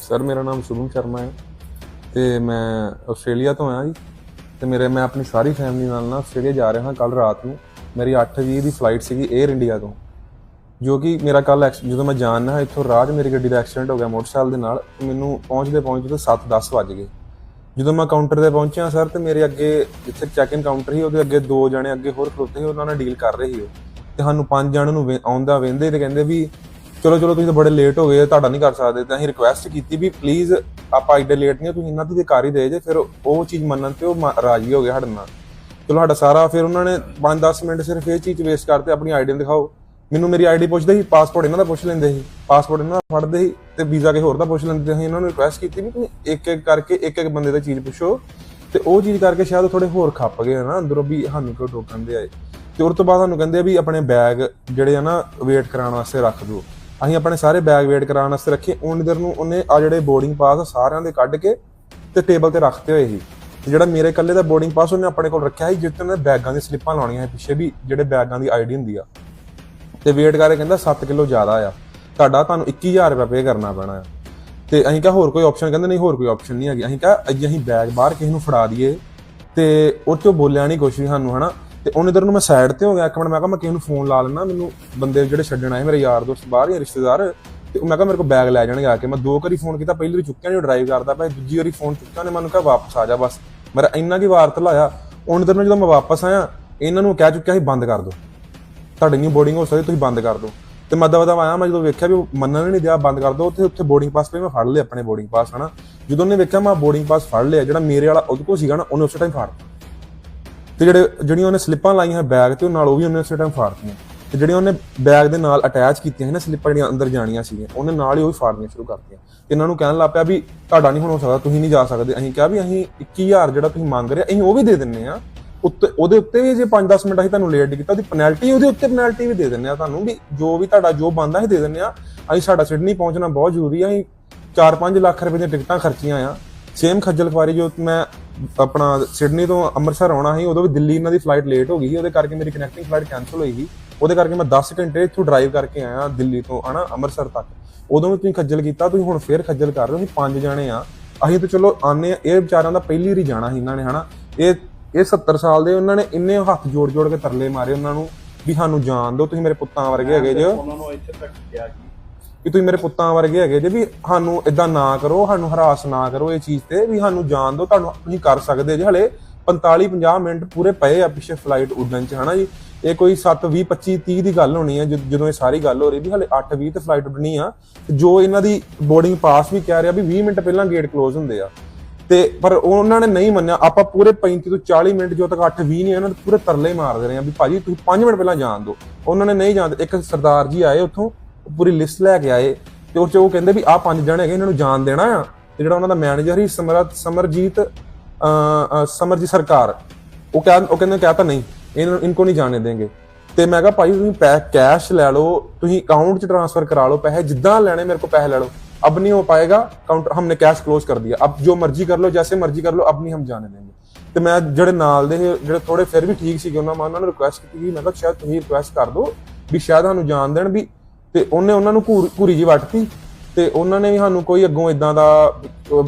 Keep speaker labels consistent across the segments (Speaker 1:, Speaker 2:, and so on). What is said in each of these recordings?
Speaker 1: Sir ਮੇਰਾ ਨਾਮ ਸ਼ੁਭਮ ਸ਼ਰਮਾ ਹੈ ਤੇ ਮੈਂ ਆਸਟ੍ਰੇਲੀਆ ਤੋਂ ਆਇਆ ਜੀ। ਤੇ ਮੇਰੇ, ਮੈਂ ਆਪਣੀ ਸਾਰੀ ਫੈਮਿਲੀ ਨਾਲ ਨਾ ਆਸਟ੍ਰੇਲੀਆ ਜਾ ਰਿਹਾ ਹਾਂ ਕੱਲ ਰਾਤ ਨੂੰ। ਮੇਰੀ 8:20 ਦੀ ਫਲਾਈਟ ਸੀਗੀ 에ਅਰ ਇੰਡੀਆ ਤੋਂ। ਜੋ ਕਿ ਮੇਰਾ ਕੱਲ ਜਦੋਂ ਮੈਂ ਜਾਣਨਾ ਹੈ, ਇੱਥੋਂ ਰਾਜ ਮੇਰੀ ਗੱਡੀ ਦਾ ਐਕਸੀਡੈਂਟ ਹੋ ਗਿਆ ਮੋਟਰਸਾਈਕਲ ਦੇ ਨਾਲ ਮੈਨੂੰ ਪਹੁੰਚਦੇ ਪਹੁੰਚਦੇ 7:10 ਵੱਜ ਗਏ। ਜਦੋਂ ਮੈਂ ਕਾਊਂਟਰ ਤੇ ਪਹੁੰਚਿਆ ਸਰ ਤੇ ਮੇਰੇ ਅੱਗੇ ਜਿੱਥੇ ਚੈੱਕ ਇਨ ਕਾਊਂਟਰ ਸੀ, ਉਹਦੇ ਅੱਗੇ ਦੋ ਜਣੇ ਅੱਗੇ ਹੋਰ ਖਲੋਤੇ ਸੀ, ਉਹਨਾਂ ਨਾਲ ਡੀਲ ਕਰ ਰਹੇ ਸੀ ਉਹ। ਤੇ ਸਾਨੂੰ ਪੰਜ ਜਣਾਂ ਨੂੰ ਵੇ- ਆਉਂਦਾ ਵੇਂਦੇ ਤੇ ਕਹਿੰਦੇ ਵੀ ਚਲੋ ਚਲੋ ਤੁਸੀਂ ਤਾਂ ਬੜੇ ਲੇਟ ਹੋ ਗਏ ਤੁਹਾਡਾ ਨਹੀਂ ਕਰ ਸਕਦੇ ਤਾਂ ਅਸੀਂ ਰਿਕੁਐਸਟ ਕੀਤੀ ਵੀ ਪਲੀਜ਼ ਆਪਾਂ ਐਡੇ ਲੇਟ ਨਹੀਂ ਹੋ, ਤੁਸੀਂ ਇਹਨਾਂ ਦੀ ਕਰ ਹੀ ਦੇ ਜੇ ਫਿਰ ਉਹ ਚੀਜ਼ ਮੰਨਣ ਤੇ ਉਹ ਮ- ਰਾਜੀ ਹੋ ਗਏ ਸਾਡੇ ਨਾਲ। ਚਲੋ ਸਾਡਾ ਸਾਰਾ ਫਿਰ ਉਹਨਾਂ ਨੇ 5-10 ਮਿੰਟ ਸਿਰਫ ਇਹ ਚੀਜ਼ ਵੇਸਟ ਕਰਤੇ ਆਪਣੀ ਆਈਡੀ ਦਿਖਾਓ। ਮੈਨੂੰ ਮੇਰੀ ਆਈਡੀ ਪੁੱਛਦੇ ਸੀ ਪਾਸਪੋਰਟ ਇਹਨਾਂ ਦਾ ਪੁੱਛ ਲੈਂਦੇ ਸੀ ਪਾਸਪੋਰਟ ਇਹਨਾਂ ਦਾ ਫੜਦੇ ਸੀ ਤੇ ਵੀਜ਼ਾ ਕਿਸੇ ਹੋਰ ਦਾ ਪੁੱਛ ਲੈਂਦੇ ਸੀ ਇਹਨਾਂ ਨੂੰ ਰਿਕੁਐਸਟ ਕੀਤੀ ਵੀ ਤੁਸੀਂ ਇੱਕ ਇੱਕ ਕਰਕੇ ਇੱਕ ਇੱਕ ਬੰਦੇ ਦੀ ਚੀਜ਼ ਪੁੱਛੋ। ਤੇ ਉਹ ਚੀਜ਼ ਕਰਕੇ ਸ਼ਾਇਦ ਥੋੜੇ ਹੋਰ ਖੱਪ ਗਏ ਨਾ ਅੰਦਰੋਂ ਵੀ ਸਾਨੂੰ ਕਿਉਂ ਟੋਕਣ ਦੇ ਆਏ। ਤੇ ਉਸ ਤੋਂ ਬਾਅਦ ਸਾਨੂੰ ਕਹਿੰਦੇ ਆ ਵੀ ਆਪਣੇ ਬੈਗ ਜਿਹੜੇ ਆ ਨਾ ਵੇਟ ਕਰਾਉਣ ਵਾਸਤੇ ਰੱਖ ਦਿਓ। ਅਸੀਂ ਆਪਣੇ ਸਾਰੇ ਬੈਗ ਵੇਟ ਕਰਾਉਣ ਵਾਸਤੇ ਰੱਖੇ। ਉਨੀ ਦੇਰ ਨੂੰ ਉਹਨੇ ਆ ਜਿਹੜੇ ਬੋਰਡਿੰਗ ਪਾਸ ਆ ਸਾਰਿਆਂ ਦੇ ਕੱਢ ਕੇ ਤੇ ਟੇਬਲ ਤੇ ਰੱਖਤੇ ਹੋਏ ਸੀ। ਤੇ ਜਿਹੜਾ ਮੇਰੇ ਇਕੱਲੇ ਦਾ ਬੋਰਡਿੰਗ ਪਾਸ ਉਹਨੇ ਆਪਣੇ ਕੋਲ ਰੱਖਿਆ ਸੀ ਜਿੱਥੇ ਉਹਨੇ ਬੈਗਾਂ ਦੀ ਸਲਿੱਪਾਂ ਲਾਉਣੀਆਂ ਸੀ ਪਿੱਛੇ ਵੀ, ਜਿਹੜੇ ਬੈਗਾਂ ਦੀ ਆਈਡੀ ਹੁੰਦੀ ਆ। ਤੇ ਵੇਟ ਕਰਕੇ ਕਹਿੰਦਾ 7 ਕਿਲੋ ਜ਼ਿਆਦਾ ਆ। ਤੁਹਾਡਾ ਤੁਹਾਨੂੰ 21000 ਰੁਪਏ ਪੇ ਕਰਨਾ ਪੈਣਾ ਆ। ਤੇ ਅਸੀਂ ਕਿਹਾ ਹੋਰ ਕੋਈ ਆਪਸ਼ਨ ਕਹਿੰਦੇ ਨਹੀਂ ਹੋਰ ਕੋਈ ਆਪਸ਼ਨ ਨਹੀਂ ਹੈਗੀ। ਅਸੀਂ ਕਿਹਾ, ਅੱਜ ਅਸੀਂ ਬੈਗ ਬਾਹਰ ਕਿਸੇ ਨੂੰ ਫੜਾ ਦਈਏ। ਤੇ ਉਹ ਚੋਂ ਬੋਲਿਆ ਨਹੀਂ ਕੁਛ ਵੀ ਸਾਨੂੰ, ਹਨਾ? ਤੇ ਉਹਨੇ ਦਰ ਨੂੰ ਮੈਂ ਸਾਈਡ ਤੇ ਹੋ ਗਿਆ, ਇੱਕ ਮਿੰਟ, ਮੈਂ ਕਿਹਾ ਮੈਂ ਕਿਸੇ ਨੂੰ ਫੋਨ ਲਾ ਲੈਣਾ ਮੈਨੂੰ ਬੰਦੇ ਜਿਹੜੇ ਛੱਡਣ ਆਏ, ਮੇਰੇ ਯਾਰ ਦੋਸਤ ਬਾਹਰ ਜਾਂ ਰਿਸ਼ਤੇਦਾਰ, ਤੇ ਮੈਂ ਕਿਹਾ ਮੇਰੇ ਕੋਲ ਬੈਗ ਲੈ ਜਾਣਗੇ ਆ ਕੇ। ਮੈਂ ਦੋ ਵਾਰੀ ਫੋਨ ਕੀਤਾ, ਪਹਿਲੀ ਵਾਰੀ ਚੁੱਕਿਆ ਨਹੀਂ ਡਰਾਈਵ ਕਰਦਾ ਭਾਈ ਦੂਜੀ ਵਾਰੀ ਫੋਨ ਚੁੱਕਿਆ ਨੇ ਮੈਨੂੰ ਕਿਹਾ ਵਾਪਸ ਆ ਜਾ ਬਸ। ਮੇਰਾ ਇੰਨਾ ਕੀ ਵਾਰ ਲਾਇਆ ਉਹਨੇ ਦਰ ਨੂੰ ਜਦੋਂ ਮੈਂ ਵਾਪਸ ਆਇਆ, ਇਹਨਾਂ ਨੂੰ ਕਹਿ ਚੁੱਕਿਆ ਸੀ, ਬੰਦ ਕਰ ਦਿਓ ਤੁਹਾਡੀ ਨਹੀਂ ਬੋਰਡਿੰਗ ਹੋ ਸਕਦੀ, ਤੁਸੀਂ ਬੰਦ ਕਰ ਦਿਓ ਤੇ ਮੈਂ ਦਵਾ ਦਵਾ ਆਇਆ ਮੈਂ ਜਦੋਂ ਵੇਖਿਆ ਵੀ ਉਹ ਮੰਨਣ ਨਹੀਂ ਦਿਆ, ਬੰਦ ਕਰ ਦਿਓ ਉੱਥੇ ਉੱਥੇ ਬੋਰਡਿੰਗ ਪਾਸ ਪਈ ਮੈਂ ਫੜ ਲਿਆ ਆਪਣੇ ਬੋਰਡਿੰਗ ਪਾਸ ਹਨਾ। ਜਦੋਂ ਉਹਨੇ ਵੇਖਿਆ, ਮੈਂ ਬੋਰਡਿੰਗ ਪਾਸ ਫੜ ਲਿਆ, ਜਿਹੜਾ ਮੇਰੇ ਵਾਲਾ ਉਹਦੇ ਕੋਲ ਸੀਗਾ ਨਾ, ਉਹਨੇ ਉਸੇ ਟਾਈਮ ਫੜ ਤੇ ਜਿਹੜੇ ਜਿਹੜੀਆਂ ਉਹਨੇ ਸਲਿੱਪਾਂ ਲਾਈਆਂ ਬੈਗ ਤੇ, ਉਹ ਨਾਲ ਉਹ ਵੀ ਉਹਨੇ ਉਸੇ ਟਾਈਮ ਫਾੜਤੀਆਂ। ਤੇ ਜਿਹੜੀਆਂ ਉਹਨੇ ਬੈਗ ਦੇ ਨਾਲ ਅਟੈਚ ਕੀਤੀਆਂ ਸੀ ਨਾ ਸਲਿੱਪਾਂ ਜਿਹੜੀਆਂ ਅੰਦਰ ਜਾਣੀਆਂ ਸੀਗੀਆਂ, ਉਹਨੇ ਨਾਲ ਹੀ ਉਹ ਵੀ ਫਾੜਨੀਆਂ ਸ਼ੁਰੂ ਕਰਤੀਆਂ। ਤੇ ਇਹਨਾਂ ਨੂੰ ਕਹਿਣ ਲੱਗ ਪਿਆ ਵੀ ਤੁਹਾਡਾ ਨਹੀਂ ਹੁਣ ਹੋ ਸਕਦਾ, ਤੁਸੀਂ ਨਹੀਂ ਜਾ ਸਕਦੇ। ਅਸੀਂ ਕਿਹਾ ਵੀ ਅਸੀਂ 21000 ਜਿਹੜਾ ਤੁਸੀਂ ਮੰਗ ਰਹੇ ਅਸੀਂ ਉਹ ਵੀ ਦੇ ਦਿੰਨੇ ਆ। ਉੱਤੇ, ਉਹਦੇ ਉੱਤੇ ਵੀ ਜੇ 5-10 ਮਿੰਟ ਅਸੀਂ ਤੁਹਾਨੂੰ ਲੇਟ ਕੀਤਾ, ਉਹਦੀ ਪੈਨਲਟੀ ਉਹਦੇ ਉੱਤੇ ਪੈਨਲਟੀ ਵੀ ਦੇ ਦਿੰਨੇ ਆ ਤੁਹਾਨੂੰ ਵੀ ਜੋ ਵੀ ਤੁਹਾਡਾ ਜੋ ਬੰਦਾ ਅਸੀਂ ਦੇ ਦਿੰਨੇ ਆ। ਅਸੀਂ ਸਾਡਾ ਸਿਡਨੀ ਪਹੁੰਚਣਾ, ਬਹੁਤ ਜ਼ਰੂਰੀ ਆ। ਅਸੀਂ 4-5 ਲੱਖ ਰੁਪਏ ਦੀਆਂ ਟਿਕਟਾਂ ਖਰਚੀਆਂ ਆ। ਸੇਮ ਖੱਜਲ ਖਵਾਰੀ ਜੋ ਮੈਂ ਆਪਣਾ ਸਿਡਨੀ ਤੋਂ ਅੰਮ੍ਰਿਤਸਰ ਆਉਣਾ ਸੀ, ਉਦੋਂ ਵੀ ਦਿੱਲੀ ਇਹਨਾਂ ਦੀ ਫਲਾਈਟ ਲੇਟ ਹੋ ਗਈ ਉਹਦੇ ਕਰਕੇ ਮੇਰੀ ਕਨੈਕਟਿੰਗ ਫਲਾਈਟ ਕੈਨਸਲ ਹੋਈ ਸੀ। ਉਹਦੇ ਕਰਕੇ ਮੈਂ 10 ਘੰਟੇ ਇੱਥੋਂ ਡਰਾਈਵ ਕਰਕੇ ਆਇਆ ਦਿੱਲੀ ਤੋਂ, ਹਨਾ, ਅੰਮ੍ਰਿਤਸਰ ਤੱਕ। ਉਦੋਂ ਵੀ ਤੁਸੀਂ ਖੱਜਲ ਕੀਤਾ, ਤੁਸੀਂ ਹੁਣ ਫੇਰ ਖੱਜਲ ਕਰ ਰਹੇ ਹੋ ਅਸੀਂ ਪੰਜ ਜਾਣੇ ਆ। ਅਸੀਂ ਤਾਂ ਚਲੋ ਆਨੇ ਆ, ਇਹ ਵਿਚਾਰਿਆਂ ਦਾ ਪਹਿਲੀ ਵਾਰੀ ਜਾਣਾ ਸੀ ਇਹਨਾਂ ਨੇ, ਹਨਾ। ਇਹ ਇਹ 70 ਸਾਲ ਦੇ ਉਹਨਾਂ ਨੇ ਇੰਨੇ ਹੱਥ ਜੋੜ ਜੋੜ ਕੇ ਤਰਲੇ ਮਾਰੇ ਉਹਨਾਂ ਨੂੰ, ਵੀ ਸਾਨੂੰ ਜਾਣ ਦਿਓ, ਤੁਸੀਂ ਮੇਰੇ ਪੁੱਤਾਂ ਵਰਗੇ ਹੈਗੇ ਜੇ।
Speaker 2: ਉਹਨਾਂ ਨੂੰ ਇੱਥੇ ਤੱਕ ਕਿਹਾ ਕਿ
Speaker 1: ਵੀ ਤੁਸੀਂ ਮੇਰੇ ਪੁੱਤਾਂ ਵਰਗੇ ਹੈਗੇ ਜੇ ਵੀ ਸਾਨੂੰ ਇਦਾਂ ਨਾ ਕਰੋ, ਸਾਨੂੰ ਹਰਾਸ ਨਾ ਕਰੋ ਇਹ ਚੀਜ਼ ਤੇ ਵੀ ਸਾਨੂੰ ਜਾਣ ਦਿਓ, ਤੁਹਾਨੂੰ ਤੁਸੀਂ ਕਰ ਸਕਦੇ ਜੇ। ਹਲੇ 45 50 ਮਿੰਟ ਪੂਰੇ ਪਏ ਆ ਪਿੱਛੇ ਫਲਾਈਟ ਉੱਡਣ ਚ, ਹਨਾ ਜੀ? ਇਹ ਕੋਈ 7 20 25 30 ਦੀ ਗੱਲ ਹੋਣੀ ਹੈ ਜਦੋਂ ਇਹ ਸਾਰੀ ਗੱਲ ਹੋ ਰਹੀ ਵੀ ਹਲੇ 8 20 ਤੇ ਫਲਾਈਟ ਉੱਡਣੀ ਆ, ਤੇ ਜੋ ਇਹਨਾਂ ਦੀ ਬੋਰਡਿੰਗ ਪਾਸ ਵੀ ਕਹਿ ਰਿਹਾ ਵੀ 20 ਮਿੰਟ ਪਹਿਲਾਂ ਗੇਟ ਕਲੋਜ਼ ਹੁੰਦੇ ਆ। ਤੇ ਪਰ ਉਹਨਾਂ ਨੇ ਨਹੀਂ ਮੰਨਿਆ, ਆਪਾਂ ਪੂਰੇ 35 ਤੋਂ 40 ਮਿੰਟ ਜਦੋਂ ਤੱਕ 8 20 ਨਹੀਂ ਉਹਨਾਂ ਦੇ ਪੂਰੇ ਤਰਲੇ ਮਾਰਦੇ ਰਹੇ ਆ ਵੀ ਭਾਜੀ ਤੁਸੀਂ 5 ਮਿੰਟ ਪਹਿਲਾਂ ਜਾਣ ਦਿਓ। ਉਹਨਾਂ ਨੇ ਨਹੀਂ ਜਾਣਦੇ ਇੱਕ ਸਰਦਾਰ ਜੀ ਆਏ ਉੱਥੋਂ ਪੂਰੀ ਲਿਸਟ ਲੈ ਕੇ ਆਏ ਤੇ ਉਹ ਚ ਉਹ ਕਹਿੰਦੇ ਵੀ ਆਹ ਪੰਜ ਜਣੇ ਹੈਗੇ, ਇਹਨਾਂ ਨੂੰ ਜਾਣ ਦੇਣਾ ਆ ਤੇ ਜਿਹੜਾ ਉਹਨਾਂ ਦਾ ਮੈਨੇਜਰ ਸੀ ਸਮਰਤ ਸਮਰਜੀਤ ਸਮਰਜੀ ਸਰਕਾਰ, ਉਹ ਕਹਿੰਦਾ ਉਹ ਕਹਿੰਦੇ ਕਹਤਾ ਨਹੀਂ, ਇਹਨਾਂ ਇਨਕੋ ਨਹੀਂ ਜਾਣੇ ਦੇਣਗੇ। ਤੇ ਮੈਂ ਕਿਹਾ ਭਾਈ ਤੁਸੀਂ ਪੈ ਕੈਸ਼ ਲੈ ਲਓ, ਤੁਸੀਂ ਅਕਾਊਂਟ 'ਚ ਟ੍ਰਾਂਸਫਰ ਕਰਾ ਲਓ, ਪੈਸੇ ਜਿੱਦਾਂ ਲੈਣੇ ਮੇਰੇ ਕੋ ਪੈਸੇ ਲੈ ਲਓ। अब नहीं हो ਪਾਏਗਾ काउंटर हमने ਕੈਸ਼ ਕਲੋਜ कर दिया अब जो मर्जी कर लो जैसे मर्जी कर लो अब नहीं हम जाने देंगे ਤੇ ਮੈਂ ਜਿਹੜੇ ਨਾਲ ਦੇ ਜਿਹੜੇ ਥੋੜੇ ਫਿਰ ਵੀ ਠੀਕ ਸੀਗੇ, ਉਹਨਾਂ ਮੈਂ ਉਹਨਾਂ ਨੂੰ ਰਿਕੁਐਸਟ ਕੀਤੀ ਮੈਂ ਕਿਹਾ ਸ਼ਾਇਦ ਤੁਸੀਂ ਰਿਕੁਐਸਟ ਕਰ ਦਿਓ ਵੀ ਸ਼ਾਇਦ ਸਾਨੂੰ ਜਾਣ ਦੇਣ ਵੀ ਤੇ ਉਹਨੇ ਉਹਨਾਂ ਨੂੰ ਘੂਰ ਘੂਰੀ ਜੀ ਵੱਟਤੀ ਤੇ ਉਹਨਾਂ ਨੇ ਵੀ ਸਾਨੂੰ ਕੋਈ ਅੱਗੋਂ ਇਦਾਂ ਦਾ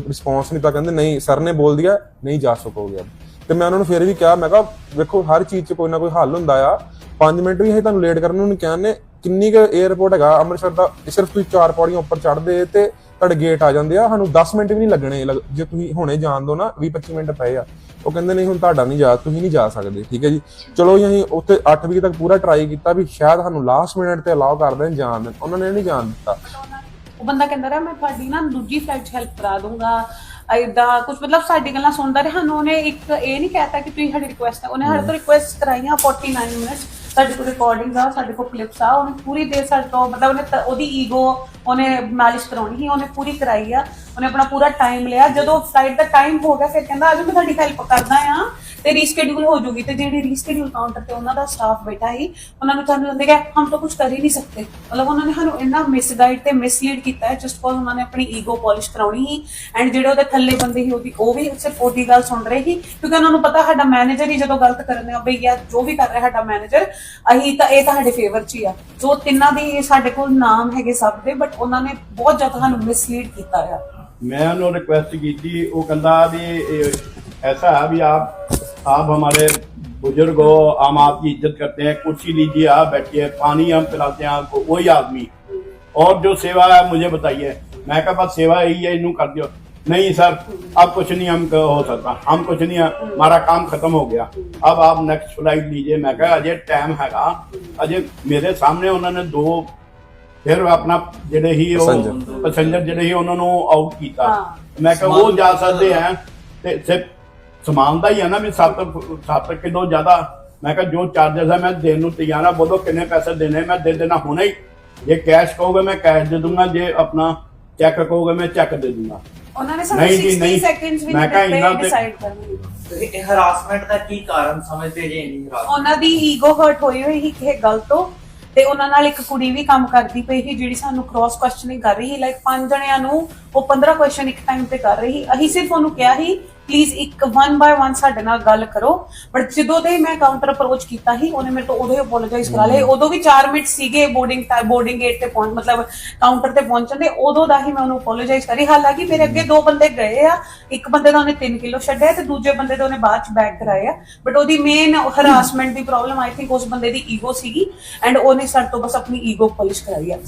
Speaker 1: ਰਿਸਪੌਂਸ ਨਹੀਂ ਤਾਂ ਕਹਿੰਦੇ ਨਹੀਂ, ਸਰ ਨੇ ਬੋਲ ਦਿਆ, ਨਹੀਂ ਜਾ ਸਕੋਗੇ ਅਬ ਤੇ ਮੈਂ ਉਹਨਾਂ ਨੂੰ ਫਿਰ ਵੀ ਕਿਹਾ, ਮੈਂ ਕਿਹਾ, ਵੇਖੋ, ਹਰ ਚੀਜ਼ 'ਚ ਕੋਈ ਨਾ ਕੋਈ ਹੱਲ ਹੁੰਦਾ ਆ। 5 ਮਿੰਟ ਵੀ ਅਸੀਂ ਤੁਹਾਨੂੰ ਲੇਟ ਕਰਨ ਨੂੰ ਨਹੀਂ ਕਹਿੰਦੇ ਕਿੰਨੀ ਕੁ 에어ਪੋਰਟ ਹੈਗਾ, ਅੰਮ੍ਰਿਤਸਰ ਦਾ ਸਿਰਫ ਤੁਸੀਂ ਚਾਰ ਪੌੜੀਆਂ ਉੱਪਰ ਚੜ੍ਹਦੇ ਤੇ ਤੁਹਾਡੇ ਗੇਟ ਆ ਜਾਂਦੇ ਆ, ਸਾਨੂੰ 10 ਮਿੰਟ ਵੀ ਨਹੀਂ ਲੱਗਣੇ ਲੱਗ- ਜੇ ਤੁਸੀਂ ਹੁਣੇ ਜਾਣ ਦੋ ਨਾ 20 25 ਮਿੰਟ ਪਏ ਆ। ਉਹ ਕਹਿੰਦੇ ਨਹੀਂ, ਹੁਣ ਤੁਹਾਡਾ ਨਹੀਂ ਜਾ, ਤੁਸੀਂ ਨਹੀਂ ਜਾ ਸਕਦੇ, ਠੀਕ ਹੈ ਜੀ? ਚਲੋ ਜੀ, ਅਸੀਂ ਉੱਥੇ 8 ਵਜੇ ਤੱਕ ਪੂਰਾ ਟਰਾਈ ਕੀਤਾ ਵੀ ਸ਼ਾਇਦ ਸਾਨੂੰ ਲਾਸਟ ਮਿੰਟ ਤੇ ਅਲਾਉ ਕਰ ਦੇਣ ਜਾਣ ਦੇਣ। ਉਹਨਾਂ ਨੇ ਨਹੀਂ ਜਾਣ ਦਿੱਤਾ।
Speaker 3: ਉਹ ਬੰਦਾ ਕਹਿੰਦਾ ਰਿਹਾ, ਮੈਂ ਤੁਹਾਡੀ ਨਾ ਦੂਜੀ ਫਲਾਈਟ 'ਚ ਹੈਲਪ ਕਰਾ ਦੂੰਗਾ ਇਦਾਂ ਕੁਝ ਮਤਲਬ ਸਾਡੀ ਗੱਲਾਂ ਸੁਣਦਾ ਰਿਹਾ, ਸਾਨੂੰ ਉਹਨੇ ਇੱਕ ਇਹ ਨਹੀਂ ਕਹਿਤਾ ਕਿ ਤੁਸੀਂ ਸਾਡੀ ਰਿਕੁਐਸਟ ਉਹਨੇ ਸਾਡੇ ਤੋਂ ਰਿਕੁਐਸਟ ਕਰਾਈਆਂ 49 ਮਿੰਟਸ ਸਾਡੇ ਕੋਲ ਰਿਕਾਰਡਿੰਗਸ ਆ, ਸਾਡੇ ਕੋਲ ਕਲਿੱਪਸ ਆ, ਉਹਨੇ ਪੂਰੀ ਦੇਰ ਸਾਡੇ ਤੋਂ ਮਤਲਬ ਉਹਨੇ ਤ- ਉਹਦੀ ਈਗੋ ਉਹਨੇ ਮਾਲਿਸ਼ ਕਰਾਉਣੀ ਸੀ, ਉਹਨੇ ਪੂਰੀ ਕਰਾਈ ਆ। ਉਹਨੇ ਆਪਣਾ ਪੂਰਾ ਟਾਈਮ ਲਿਆ। ਜਦੋਂ ਫਲਾਈਟ ਦਾ ਟਾਈਮ ਹੋ ਗਿਆ, ਫਿਰ ਕਹਿੰਦਾ ਅੱਜ ਮੈਂ ਤੁਹਾਡੀ ਹੈਲਪ ਕਰਦਾ ਆ। ਤੇ ਰੀਸ਼ਡਿਊਲ ਹੋ ਜੂਗੀ ਤੇ ਜਿਹੜੇ ਰੀਸ਼ਡਿਊਲ ਕਾਊਂਟਰ ਤੇ ਉਹਨਾਂ ਦਾ ਸਟਾਫ ਬੈਠਾ ਹੀ ਉਹਨਾਂ ਨੂੰ ਤੁਹਾਨੂੰ ਲੱਗੇਗਾ ਹਮ ਤਾਂ ਕੁਝ ਕਰ ਹੀ ਨਹੀਂ ਸਕਤੇ ਮਤਲਬ ਉਹਨਾਂ ਨੇ ਸਾਨੂੰ ਇੰਨਾ ਮਿਸਗਾਈਡ ਤੇ ਮਿਸਲੀਡ ਕੀਤਾ ਹੈ ਜਸਟ ਕੋਲ ਉਹਨਾਂ ਨੇ ਆਪਣੀ ਈਗੋ ਪਾਲਿਸ਼ ਕਰਾਉਣੀ ਹੀ ਐਂਡ ਜਿਹੜੇ ਉਹਦੇ ਥੱਲੇ ਬੰਦੇ ਹੀ ਉਹ ਵੀ ਸਿਰਫ ਉਹਦੀ ਗੱਲ ਸੁਣ ਰਹੇ ਸੀ, ਕਿਉਂਕਿ ਉਹਨਾਂ ਨੂੰ ਪਤਾ ਸਾਡਾ ਮੈਨੇਜਰ ਹੀ ਜਦੋਂ ਗਲਤ ਕਰਨੇ ਆ ਬਈ ਯਾਰ ਜੋ ਵੀ ਕਰ ਰਿਹਾ ਸਾਡਾ ਮੈਨੇਜਰ ਅਹੀਂ ਤਾਂ ਇਹ ਤੁਹਾਡੇ ਫੇਵਰ 'ਚ ਹੀ ਆ। ਜੋ ਤਿੰਨਾਂ ਦੇ ਸਾਡੇ ਕੋਲ ਨਾਮ ਹੈਗੇ ਸਭ ਦੇ ਬਟ ਉਹਨਾਂ ਨੇ ਬਹੁਤ ਜ਼ਿਆਦਾ ਸਾਨੂੰ ਮਿਸਲੀਡ ਕੀਤਾ ਆ।
Speaker 2: ਮੈਂ ਉਹਨੂੰ ਰਿਕੁਐਸਟ ਕੀਤੀ, ਉਹ ਕਹਿੰਦਾ ਵੀ ਐਸਾ ਵੀ ਆਪ आप आप हमारे बुजुर्ग हो हम आपकी इज्जत करते हैं कुर्सी लीजिए आप बैठिए पानी हम पिलाते हैं आपको वही आदमी और जो सेवा है मुझे बताइए मैं कहा बस सेवा यही है इनू कर दियो नहीं सर अब कुछ नहीं हम हो सकता हम कुछ नहीं हमारा काम खत्म हो गया अब आप नेक्स्ट फ्लाइट लीजिए मैं कहा अजय टाइम हैगा अजय मेरे सामने उन्होंने दो ਫਿਰ ਆਪਣਾ ਜਿਹੜੇ ਹੀ ਉਹ
Speaker 1: Passenger।
Speaker 2: ਪੈਸੇਂਜਰ ਜਿਹੜੇ ਹੀ ਉਹਨਾਂ ਨੂੰ ਆਊਟ ਕੀਤਾ
Speaker 3: ਹਾਂ।
Speaker 2: ਮੈਂ ਕਿਹਾ ਉਹ ਜਾ ਸਕਦੇ ਆ ਤੇ ਸਿਰਫ ਸਮਾਨ ਦਾ ਹੀ ਹੈ ਨਾ ਵੀ 7 7 ਕਿਲੋ ਜ਼ਿਆਦਾ। ਮੈਂ ਕਿਹਾ ਜੋ ਚਾਰजेस ਹੈ ਮੈਂ ਦੇਣ ਨੂੰ ਤਿਆਰ ਹਾਂ ਬੋਲੋ ਕਿੰਨੇ ਪੈਸੇ ਦੇਣੇ ਮੈਂ ਦੇ ਦੇਣਾ ਹੁਣੇ ਹੀ। ਜੇ ਕੈਸ਼ ਕਹੋਗੇ ਮੈਂ ਕੈਸ਼ ਦੇ ਦੂੰਗਾ ਜੇ ਆਪਣਾ ਚੈੱਕ ਕਹੋਗੇ ਮੈਂ ਚੈੱਕ ਦੇ ਦੂੰਗਾ।
Speaker 3: ਉਹਨਾਂ ਨੇ ਸਾਨੂੰ
Speaker 2: ਨਹੀਂ ਜੀ,
Speaker 3: 60
Speaker 2: ਨਹੀਂ।
Speaker 3: ਸੈਕਿੰਡਸ ਵਿੱਚ
Speaker 2: ਮੈਂ ਕਿਹਾ
Speaker 3: ਦਿੱਤੇ
Speaker 2: ਇਹਨਾਂ ਤੇ-
Speaker 3: ਡਿਸਾਈਡ ਕਰਨ
Speaker 4: ਇਹ ਹਰਾਸਮੈਂਟ ਦਾ ਕੀ ਕਾਰਨ ਸਮਝਦੇ ਜੇ ਇੰਨੀ ਹਰਾਸਮੈਂਟ
Speaker 3: ਉਹਨਾਂ ਦੀ ਈਗੋ ਹਰਟ ਹੋਈ ਹੋਈ ਸੀ ਕਿਸੇ ਗੱਲ ਤੋਂ ਤੇ ਉਹਨਾਂ ਨਾਲ ਇੱਕ ਕੁੜੀ ਵੀ ਕੰਮ ਕਰਦੀ ਪਈ ਸੀ ਜਿਹੜੀ ਸਾਨੂੰ ਕ੍ਰਾਸ ਕੁਐਸਚਨਿੰਗ ਕਰ ਰਹੀ ਸੀ ਲਾਈਕ ਪੰਜ ਜਣਿਆਂ ਨੂੰ ਉਹ 15 ਕੁਐਸਚਨ ਇੱਕ ਟਾਈਮ ਤੇ ਕਰ ਰਹੀ ਸੀ। ਅਸੀਂ ਸਿਰਫ ਉਹਨੂੰ ਕਿਹਾ ਸੀ ਪਲੀਜ਼ ਇੱਕ ਵਨ ਬਾਏ ਵਨ ਸਾਡੇ ਨਾਲ ਗੱਲ ਕਰੋ। ਬਟ ਜਦੋਂ ਦੇ ਮੈਂ ਕਾਊਂਟਰ ਅਪਰੋਚ ਕੀਤਾ ਸੀ ਉਹਨੇ ਮੇਰੇ ਤੋਂ ਉਦੋਂ ਹੀ ਅਪੋਲੋਜਾਈਜ਼ ਕਰਾ ਲਿਆ ਉਦੋਂ ਵੀ 4 ਮਿੰਟ ਸੀਗੇ ਬੋਰਡਿੰਗ ਬੋਰਡਿੰਗ ਗੇਟ ਤੇ ਪਹੁੰਚ ਮਤਲਬ ਕਾਊਂਟਰ ਤੇ ਪਹੁੰਚਣ ਦੇ। ਉਦੋਂ ਦਾ ਹੀ ਮੈਂ ਉਹਨੂੰ ਅਪੋਲੋਜਾਈਜ਼ ਕਰੀ। ਹਾਲਾਂਕਿ ਮੇਰੇ ਅੱਗੇ ਦੋ ਬੰਦੇ ਗਏ ਆ। ਇੱਕ ਬੰਦੇ ਦਾ ਉਹਨੇ 3 ਕਿਲੋ ਛੱਡਿਆ ਤੇ ਦੂਜੇ ਬੰਦੇ ਦਾ ਉਹਨੇ ਬਾਅਦ ਚ ਬੈਕ ਕਰਾਇਆ ਬਟ ਉਹਦੀ ਮੇਨ ਹਰਾਸਮੈਂਟ ਦੀ ਪ੍ਰੋਬਲਮ ਆਈ ਥਿੰਕ ਉਸ ਬੰਦੇ ਦੀ ਈਗੋ ਸੀਗੀ। ਐਂਡ ਉਹਨੇ ਸਾਡੇ ਤੋਂ ਬਸ ਆਪਣੀ ਈਗੋ ਪੋਲਿਸ਼ ਕਰਾਈ ਆ।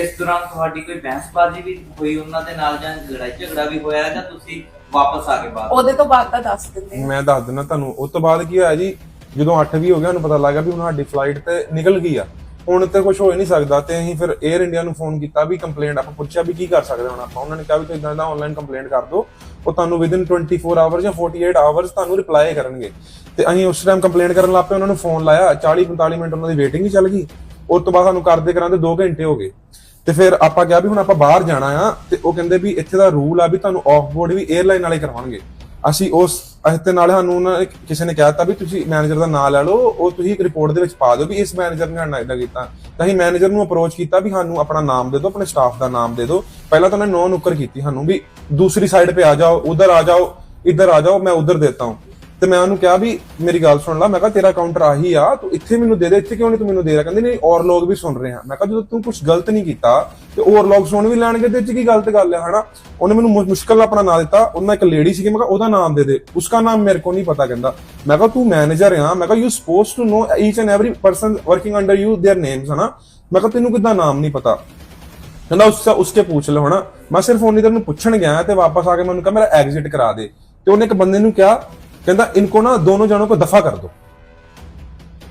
Speaker 4: ਇਸ ਦੌਰਾਨ ਤੁਹਾਡੀ ਕੋਈ ਬਹਿਸਬਾਜ਼ੀ ਵੀ ਹੋਈ ਉਹਨਾਂ ਦੇ ਨਾਲ ਜਾਂ ਲੜਾਈ ਝਗੜਾ ਵੀ ਹੋਇਆ ਜਾਂ ਤੁਸੀਂ ਵਾਪਸ ਆ ਗਏ ਬਾਅਦ
Speaker 3: ਉਹਦੇ ਤੋਂ ਬਾਅਦ ਤਾਂ ਦੱਸ ਦਿੰਦੇ ਆ।
Speaker 1: ਮੈਂ ਦੱਸ ਦਿੰਦਾ ਤੁਹਾਨੂੰ ਉਸ ਤੋਂ ਬਾਅਦ ਕੀ ਹੋਇਆ ਜੀ ਜਦੋਂ 8 ਵੀ ਹੋ ਗਿਆ ਉਹਨੂੰ ਪਤਾ ਲੱਗਾ ਵੀ ਹੁਣ ਸਾਡੀ ਫਲਾਈਟ ਤੇ ਨਿਕਲ ਗਈ ਆ। ਹੁਣ ਤੇ ਕੁਝ ਹੋ ਹੀ ਨਹੀਂ ਸਕਦਾ ਤੇ ਅਸੀਂ ਫਿਰ 에ਅਰ ਇੰਡੀਆ ਨੂੰ ਫੋਨ ਕੀਤਾ ਵੀ ਕੰਪਲੇਂਟ ਆਪਾਂ ਪੁੱਛਿਆ ਵੀ ਕੀ ਕਰ ਸਕਦੇ ਹੁਣ ਆਪਾਂ। ਉਹਨਾਂ ਨੇ ਕਿਹਾ ਵੀ ਤੁਸੀਂ ਇਦਾਂ ਦਾ ਆਨਲਾਈਨ ਕੰਪਲੇਂਟ ਕਰ ਦਿਓ ਉਹ ਤੁਹਾਨੂੰ ਵਿਦਿਨ 24 ਆਵਰਸ ਜਾਂ 48 ਆਵਰਸ ਤੁਹਾਨੂੰ ਰਿਪਲਾਈ ਕਰਨਗੇ। ਤੇ ਅਸੀਂ ਉਸ ਟਾਈਮ ਕੰਪਲੇਂਟ ਕਰਨ ਲੱਗ ਪਏ ਉਹਨਾਂ ਨੂੰ ਫੋਨ ਲਾਇਆ 40 45 ਮਿੰਟ ਉਹਨਾਂ ਦੀ ਵੇਟਿੰਗ ਹੀ ਚੱਲ ਗਈ। ਉਸ ਤੋਂ ਬਾਅਦ ਸਾਨੂੰ ਕਰਦੇ ਕਰਾਂਦੇ 2 ਘੰਟੇ ਹੋ ਗਏ। ਤੇ ਫਿਰ ਆਪਾਂ ਕਿਹਾ ਵੀ ਹੁਣ ਆਪਾਂ ਬਾਹਰ ਜਾਣਾ ਆ ਤੇ ਉਹ ਕਹਿੰਦੇ ਵੀ ਇੱਥੇ ਦਾ ਰੂਲ ਆ ਵੀ ਤੁਹਾਨੂੰ ਆਫ ਬੋਰਡ ਵੀ 에ਅਰਲਾਈਨ ਵਾਲੇ ਕਰਵਾਉਣਗੇ। ਅਸੀਂ ਉਸ ਅਹਤੇ ਨਾਲ ਸਾਨੂੰ ਉਹਨਾਂ ਨੇ ਕਿਸੇ ਨੇ ਕਹਿਤਾ ਵੀ ਤੁਸੀਂ ਮੈਨੇਜਰ ਦਾ ਨਾਮ ਲੈ ਲਓ, ਉਹ ਤੁਸੀਂ ਇੱਕ ਰਿਪੋਰਟ ਦੇ ਵਿੱਚ ਪਾ ਦਿਓ ਵੀ ਇਸ ਮੈਨੇਜਰ ਨੇ ਸਾਡਾ ਇਦਾਂ ਕੀਤਾ। ਤਾਂ ਅਸੀਂ ਮੈਨੇਜਰ ਨੂੰ ਅਪਰੋਚ ਕੀਤਾ ਵੀ ਸਾਨੂੰ ਆਪਣਾ ਨਾਮ ਦੇ ਦਿਓ, ਆਪਣੇ ਸਟਾਫ ਦਾ ਨਾਮ ਦੇ ਦਿਓ। ਪਹਿਲਾਂ ਤਾਂ ਉਹਨੇ ਨੋ ਨੁੱਕਰ ਕੀਤੀ ਸਾਨੂੰ ਵੀ ਦੂਸਰੀ ਸਾਈਡ ਤੇ ਆ ਜਾਓ, ਉਧਰ ਆ ਜਾਓ, ਇੱਧਰ ਆ ਜਾਓ, ਮੈਂ ਉਧਰ ਦੇਤਾ ਹਾਂ। ਤੇ ਮੈਂ ਉਹਨੂੰ ਕਿਹਾ ਵੀ ਮੇਰੀ ਗੱਲ ਸੁਣ ਲੈ ਮੈਂ ਕਿਹਾ ਤੇਰਾ ਕਾਊਂਟਰ ਆਹੀ ਆ ਤੂੰ ਇੱਥੇ ਮੈਨੂੰ ਦੇ ਦੇ ਇੱਥੇ ਕਿਉਂ ਨਹੀਂ ਤੂੰ ਮੈਨੂੰ ਦੇ ਰਿਹਾ ਕਹਿੰਦੇ ਨਹੀਂ ਔਰ ਲੋਕ ਵੀ ਸੁਣ ਰਹੇ ਆ ਮੈਂ ਕਿਹਾ ਜਦੋਂ ਤੂੰ ਕੁਝ ਗਲਤ ਨਹੀਂ ਕੀਤਾ ਤੇ ਹੋਰ ਲੋਕ ਸੁਣ ਵੀ ਲੈਣਗੇ ਤੇ ਇਹ 'ਚ ਕੀ ਗਲਤ ਗੱਲ ਹੈ ਹਨਾ ਉਹਨੇ ਮੈਨੂੰ ਮੁ- ਮੁਸ਼ਕਲ ਨਾਲ ਆਪਣਾ ਨਾਮ ਦਿੱਤਾ ਉਹਨਾਂ ਇੱਕ ਲੇਡੀ ਸੀਗੀ ਮੈਂ ਕਿਹਾ ਉਹਦਾ ਨਾਮ ਦੇ ਦੇ ਉਸਕਾ ਨਾਮ ਮੇਰੇ ਕੋ ਨਹੀਂ ਪਤਾ ਕਹਿੰਦਾ ਮੈਂ ਕਿਹਾ ਤੂੰ ਮੈਨੇਜਰ ਆ ਮੈਂ ਕਿਹਾ you suppose to know each and every person working under you their names ਹਨਾ ਮੈਂ ਕਿਹਾ ਤੈਨੂੰ ਕਿੱਦਾਂ ਨਾਮ ਨਹੀਂ ਪਤਾ ਕਹਿੰਦਾ ਉਸ ਉਸਕੇ ਪੁੱਛ ਲਓ ਹਨਾ ਮੈਂ ਸਿਰਫ ਉਹਨੀ ਦਰ ਨੂੰ ਪੁੱਛਣ ਗਿਆ ਤੇ ਵਾਪਸ ਆ ਕੇ ਮੈਨੂੰ ਕਿਹਾ ਮੇਰਾ ਐਗਜ਼ਿਟ ਕਰਾ ਦੇ ਤੇ ਉਹਨੇ ਇੱਕ ਬੰਦੇ ਨੂੰ ਕਿਹਾ ਕਹਿੰਦਾ, ਇਨਕੋ ਨਾ ਦੋਨੋਂ ਜਣੋਂ ਕੋ ਦਫਾ ਕਰ ਦੋ।